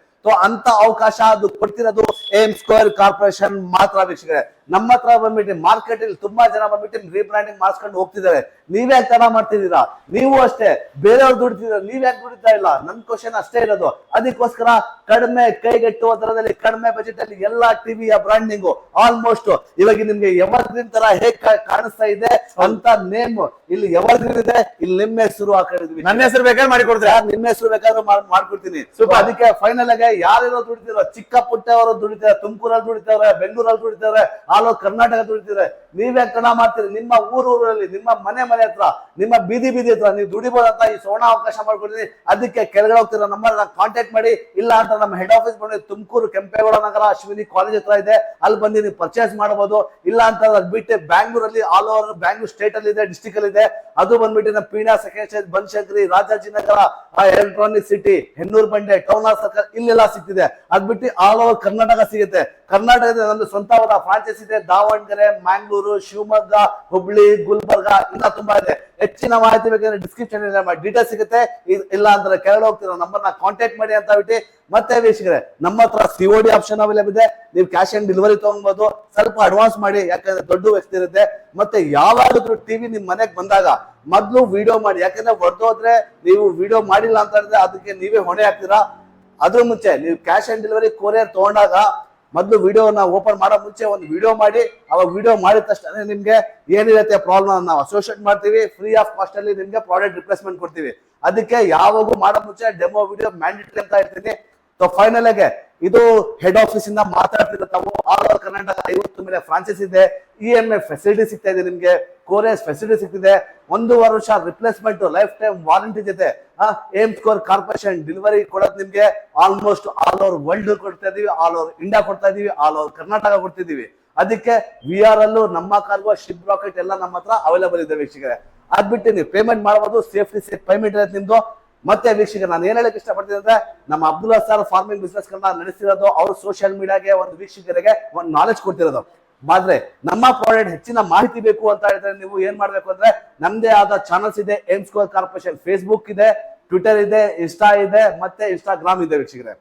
ಅಂತ ಅವಕಾಶ ಅದು ಕೊಡ್ತಿರೋದು ಏಮ್ ಸ್ಕ್ವೇರ್ ಕಾರ್ಪೊರೇಷನ್ ಮಾತ್ರ ವೀಕ್ಷಕರೇ. ನಮ್ಮ ಹತ್ರ ಬಂದ್ಬಿಟ್ಟು ಮಾರ್ಕೆಟ್ ಅಲ್ಲಿ ತುಂಬಾ ಜನ ಬಂದ್ಬಿಟ್ಟು ರೀಬ್ರಾಂಡಿಂಗ್ ಮಾಡಿಸ್ಕೊಂಡು ಹೋಗ್ತಿದ್ದಾರೆ. ನೀವೇ ತರ ಮಾಡ್ತಿದ್ದೀರಾ? ನೀವು ಅಷ್ಟೇ ಬೇರೆಯವ್ರು ದುಡಿತಿದ್ರ ನೀವ್ ಯಾಕೆ ದುಡಿತಾ ಇಲ್ಲ? ನನ್ ಕ್ವಶನ್ ಅಷ್ಟೇ ಇರೋದು. ಅದಕ್ಕೋಸ್ಕರ ಕಡಿಮೆ ಕೈಗೆಟ್ಟುವ ತರದಲ್ಲಿ ಕಡಿಮೆ ಬಜೆಟ್ ಅಲ್ಲಿ ಎಲ್ಲಾ ಟಿವಿಯ ಬ್ರಾಂಡಿಂಗು ಆಲ್ಮೋಸ್ಟ್ ಇವಾಗ ನಿಮ್ಗೆ ಎವರ್ಗ್ರೀನ್ ತರ ಹೇಗ್ ಕಾಣಿಸ್ತಾ ಇದೆ ಅಂತ ನೇಮ್ ಇಲ್ಲಿ ಎವರ್ಗ್ರೀನ್ ಇದೆ. ಇಲ್ಲಿ ನಿಮ್ಮ ಹೆಸರು ಹಾಕೊಂಡಿದ್ವಿ. ನನ್ನ ಹೆಸರು ಬೇಕಾದ್ರೆ ಮಾಡಿ ಕೊಡ್ತೀರಾ? ನಿಮ್ಮ ಹೆಸರು ಬೇಕಾದ್ರೂ ಮಾಡ್- ಮಾಡ್ಕೊಡ್ತೀನಿ. ಸ್ವಲ್ಪ ಅದಕ್ಕೆ ಫೈನಲ್ ಆಗಿ ಯಾರಿರೋ ದುಡಿತಿರೋ ಚಿಕ್ಕ ಪುಟ್ಟವರು ದುಡಿತಾರೆ ತುಮಕೂರಲ್ಲಿ ದುಡಿತಾರೆ ಬೆಂಗಳೂರಲ್ಲಿ ದುಡಿತಾರೆ ಆಲ್ ಓವರ್ ಕರ್ನಾಟಕ ದುಡಿತಿದ್ರೆ ನೀವೇ ಕಣ ಮಾಡ್ತೀರಿ. ನಿಮ್ಮ ಊರೂರಲ್ಲಿ, ನಿಮ್ಮ ಮನೆ ಮನೆ ಹತ್ರ, ನಿಮ್ಮ ಬೀದಿ ಬೀದಿ ಹತ್ರ ನೀವು ದುಡಿಬೋದಂತ ಈ ಸೋಣ ಅವಕಾಶ ಮಾಡ್ಕೊಡ್ತೀನಿ ಅದಕ್ಕೆ ಕೆಳಗಡೆ ಹೋಗ್ತಿರೋ ನಂಬರ್ ಕಾಂಟ್ಯಾಕ್ಟ್ ಮಾಡಿ. ಇಲ್ಲ ಅಂತ ನಮ್ಮ ಹೆಡ್ ಆಫೀಸ್ ಬಂದು ತುಮಕೂರು, ಕೆಂಪೇಗೌಡ ನಗರ, ಅಶ್ವಿನಿ ಕಾಲೇಜ್ ಹತ್ರ ಇದೆ. ಅಲ್ಲಿ ಬಂದು ನೀವು ಪರ್ಚೇಸ್ ಮಾಡಬಹುದು ಇಲ್ಲ ಅಂತ ಬಿಟ್ಟು ಬ್ಯಾಂಗ್ಳೂರಲ್ಲಿ ಆಲ್ ಓವರ್ ಬ್ಯಾಂಗ್ಳೂರ್ ಸ್ಟೇಟ್ ಅಲ್ಲಿ ಇದೆ ಡಿಸ್ಟಿಕ್ ಅಲ್ಲಿ ಇದೆ. ಅದು ಬಂದ್ಬಿಟ್ಟು ನಮ್ಮ Peenya Rajaji Banashankari Rajajinagar electronic city Hennur Bande town circle ಇಲ್ಲೆಲ್ಲ ಸಿಗ್ತಿದೆ. ಅದ್ ಬಿಟ್ಟು ಆಲ್ ಓವರ್ ಕರ್ನಾಟಕ ಸಿಗುತ್ತೆ. ಕರ್ನಾಟಕದ ನಂದು ಸ್ವಂತವಾದ ಫ್ರಾಂಚೈಸ್ ಇದೆ. ದಾವಣಗೆರೆ, ಮ್ಯಾಂಗ್ಳೂರು, ಶಿವಮೊಗ್ಗ, ಹುಬ್ಳಿ, ಗುಲ್ಬರ್ಗ ಇನ್ನ ತುಂಬಾ ಇದೆ. ಹೆಚ್ಚಿನ ಮಾಹಿತಿ ಬೇಕಂದ್ರೆ ಡಿಸ್ಕ್ರಿಪ್ಷನ್ ಡೀಟೇಲ್ ಸಿಗುತ್ತೆ. ಇಲ್ಲ ಅಂದ್ರೆ ಹೋಗ್ತಿರೋ ನಂಬರ್ನ ಕಾಂಟ್ಯಾಕ್ಟ್ ಮಾಡಿ ಅಂತ ಬಿಟ್ಟು ಮತ್ತೆ ವೀಕ್ಷಕರೇ, ನಮ್ಮ ಹತ್ರ ಸಿ ಡಿ ಆಪ್ಷನ್ ಅವೈಲೇಬಲ್ ಇದೆ. ನೀವು ಕ್ಯಾಶ್ ಆನ್ ಡೆಲಿವರಿ ತಗೊಬಹುದು ಸ್ವಲ್ಪ ಅಡ್ವಾನ್ಸ್ ಮಾಡಿ, ಯಾಕಂದ್ರೆ ದೊಡ್ಡ ವ್ಯಕ್ತಿ ಇರುತ್ತೆ. ಮತ್ತೆ ಯಾವಾಗಾದ್ರೂ ಟಿವಿ ನಿಮ್ ಮನೆಗೆ ಬಂದಾಗ ಮೊದ್ಲು ವಿಡಿಯೋ ಮಾಡಿ. ಯಾಕಂದ್ರೆ ಹೊಡೆದೋದ್ರೆ ನೀವು ವಿಡಿಯೋ ಮಾಡಿಲ್ಲ ಅಂತ ಅದಕ್ಕೆ ನೀವೇ ಹೊಣೆ ಹಾಕ್ತೀರಾ? ಅದ್ರ ಮುಂಚೆ ನೀವು ಕ್ಯಾಶ್ ಆನ್ ಡೆಲಿವರಿ ಕೊರಿಯರ್ ತಗೊಂಡಾಗ ಮೊದಲು ವಿಡಿಯೋನ ಓಪನ್ ಮಾಡೋ ಮುಂಚೆ ಒಂದು ವಿಡಿಯೋ ಮಾಡಿ, ಅವಾಗ ವಿಡಿಯೋ ಮಾಡಿದ ತಕ್ಷಣ ನಿಮ್ಗೆ ಏನಿರುತ್ತೆ ಪ್ರಾಬ್ಲಮ್ ನಾವು ಅಸೋಸಿಯೇಟ್ ಮಾಡ್ತೀವಿ ಫ್ರೀ ಆಫ್ ಕಾಸ್ಟ್ ಅಲ್ಲಿ ನಿಮಗೆ ಪ್ರಾಡಕ್ಟ್ ರಿಪ್ಲೇಸ್ಮೆಂಟ್ ಕೊಡ್ತೀವಿ. ಅದಕ್ಕೆ ಯಾವಾಗೂ ಮಾಡೋ ಮುಂಚೆ ಡೆಮೋ ವಿಡಿಯೋ ಮ್ಯಾಂಡೇಟರಿ ಅಂತ ಇರ್ತೀನಿ ಸೊ ಫೈನಲ್ ಆಗಿ ಇದು ಹೆಡ್ ಆಫೀಸ್ ಇಂದ ಮಾತಾಡ್ತಿರೋ ತಾವು ಆಲ್ ಓವರ್ ಕರ್ನಾಟಕ ಐವತ್ತು ಮೇಲೆ ಫ್ರಾಂಚೈಸ್ ಇದೆ. ಇ ಎಂ ಎ ಫೆಸಿಲಿಟಿ ಸಿಗ್ತಾ ಇದೆ ನಿಮ್ಗೆ. ಕೋರಿಯಸ್ ಫೆಸಿಲಿಟಿ ಸಿಗ್ತಿದೆ. ಒಂದು ವರ್ಷ ರಿಪ್ಲೇಸ್ಮೆಂಟ್ ಲೈಫ್ ಟೈಮ್ ವಾರಂಟಿ ಜೊತೆ ಏಮ್ಸ್ ಸ್ಕೋರ್ ಕಾರ್ಪೊರೇಷನ್ ಡೆಲಿವರಿ ಕೊಡೋದು ನಿಮ್ಗೆ ಆಲ್ಮೋಸ್ಟ್ ಆಲ್ ಓವರ್ ವರ್ಲ್ಡ್ ಕೊಡ್ತಾ ಇದೀವಿ, ಆಲ್ ಓವರ್ ಇಂಡಿಯಾ ಕೊಡ್ತಾ ಇದೀವಿ, ಆಲ್ ಓವರ್ ಕರ್ನಾಟಕ ಕೊಡ್ತಿದೀವಿ ಅದಕ್ಕೆ ವಿ ಆರ್ ಅಲ್ಲೂ ನಮ್ಮ ಕಾರ್ಗೋ ಶಿಪ್ ರಾಕೆಟ್ ಎಲ್ಲ ನಮ್ಮ ಹತ್ರ ಅವೈಲೇಬಲ್ ಇದೆ ವೀಕ್ಷಕರೇ. ಅದ್ಬಿಟ್ಟು ನೀವು ಪೇಮೆಂಟ್ ಮಾಡಬಹುದು ಸೇಫ್ಟಿ ಸೇಫ್ ಪೇಮೆಂಟ್ ಇರುತ್ತೆ ನಿಮ್ದು. ಮತ್ತೆ ವೀಕ್ಷಕರ, ನಾನು ಏನ್ ಹೇಳಕ್ ಇಷ್ಟಪಡ್ತೀನಿ ಅಂದ್ರೆ, ನಮ್ಮ ಅಬ್ದುಲ್ಲಾ ಸರ್ ಫಾರ್ಮಿಂಗ್ ಬಿಸ್ನೆಸ್ ಗಳನ್ನ ನಡೆಸಿರೋದು, ಅವರು ಸೋಷಿಯಲ್ ಮೀಡಿಯಾಗೆ ಒಂದು ವೀಕ್ಷಕರಿಗೆ ಒಂದು ನಾಲೆಜ್ ಕೊಡ್ತಿರೋದು. ಆದ್ರೆ ನಮ್ಮ ಪ್ರಾಡಕ್ಟ್ ಹೆಚ್ಚಿನ ಮಾಹಿತಿ ಬೇಕು ಅಂತ ಹೇಳಿದ್ರೆ ನೀವು ಏನ್ ಮಾಡ್ಬೇಕು ಅಂದ್ರೆ, ನಮ್ದೇ ಆದ ಚಾನಲ್ಸ್ ಇದೆ ಏಮ್ ಸ್ಕೋರ್ ಕಾರ್ಪೊರೇಷನ್ ಫೇಸ್ಬುಕ್ ಇದೆ ಟ್ವಿಟರ್ ಇದೆ ಇನ್ಸ್ಟಾ ಇದೆ, ಮತ್ತೆ ಇನ್ಸ್ಟಾಗ್ರಾಮ್ ಇದೆ ವೀಕ್ಷಕರೇ.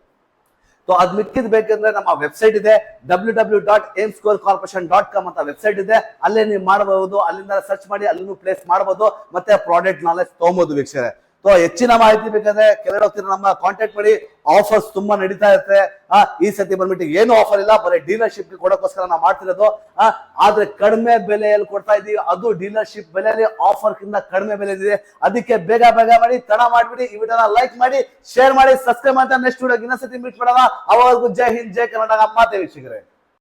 ಸೊ ಅದ್ ಮಿಕ್ಕಿದ್ ಬೇಕಂದ್ರೆ ನಮ್ಮ ವೆಬ್ಸೈಟ್ ಇದೆ W W dot aim score corporation dot com ಅಂತ ವೆಬ್ಸೈಟ್ ಇದೆ. ಅಲ್ಲೇ ನೀವು ಮಾಡಬಹುದು ಅಲ್ಲಿಂದ ಸರ್ಚ್ ಮಾಡಿ, ಅಲ್ಲಿನೂ ಪ್ಲೇಸ್ ಮಾಡಬಹುದು ಮತ್ತೆ ಪ್ರಾಡಕ್ಟ್ ನಾಲೆಜ್ ತಗೊಬಹುದು ವೀಕ್ಷಕರೇ. ಸೊ ಹೆಚ್ಚಿನ ಮಾಹಿತಿ ಬೇಕಾದ್ರೆ ಕೆಳಗಡೆ ಹೋಗ್ತೀರಾ ನಮ್ಮ ಕಾಂಟ್ಯಾಕ್ಟ್ ಮಾಡಿ. ಆಫರ್ಸ್ ತುಂಬಾ ನಡೀತಾ ಇರುತ್ತೆ. ಆ, ಈ ಸತಿ ಬಂದ್ಬಿಟ್ಟು ಏನು ಆಫರ್ ಇಲ್ಲ ಬರೀ ಡೀಲರ್ಶಿಪ್ ಕೊಡೋಕ್ಕೋಸ್ಕರ ನಾವು ಮಾಡ್ತಿರೋದು. ಆ, ಆದ್ರೆ ಕಡಿಮೆ ಬೆಲೆಯಲ್ಲಿ ಕೊಡ್ತಾ ಇದೀವಿ. ಅದು ಡೀಲರ್ಶಿಪ್ ಬೆಲೆಯಲ್ಲಿ ಆಫರ್ ಕಿಂತ ಕಡಿಮೆ ಬೆಲೆ ಇದೆ ಅದಕ್ಕೆ ಬೇಗ ಬೇಗ ಮಾಡಿ ತಡ ಮಾಡ್ಬಿಡಿ. ಈ ವಿಡಿಯೋನ ಲೈಕ್ ಮಾಡಿ ಶೇರ್ ಮಾಡಿ ಸಬ್ಸ್ಕ್ರೈಬ್ ಮಾಡ್ತಾರೆ ನೆಕ್ಸ್ಟ್ ವಿಡಿಯೋ ಇನ್ನೊಂದ್ಸತಿ ಮೀಟ್ ಮಾಡೋಣ. ಅವಾಗೂ ಜೈ ಹಿಂದ್ ಜೈ ಕರ್ನಾಟಕ. ಮಾತೆ ವೀಕ್ಷಕರೇ.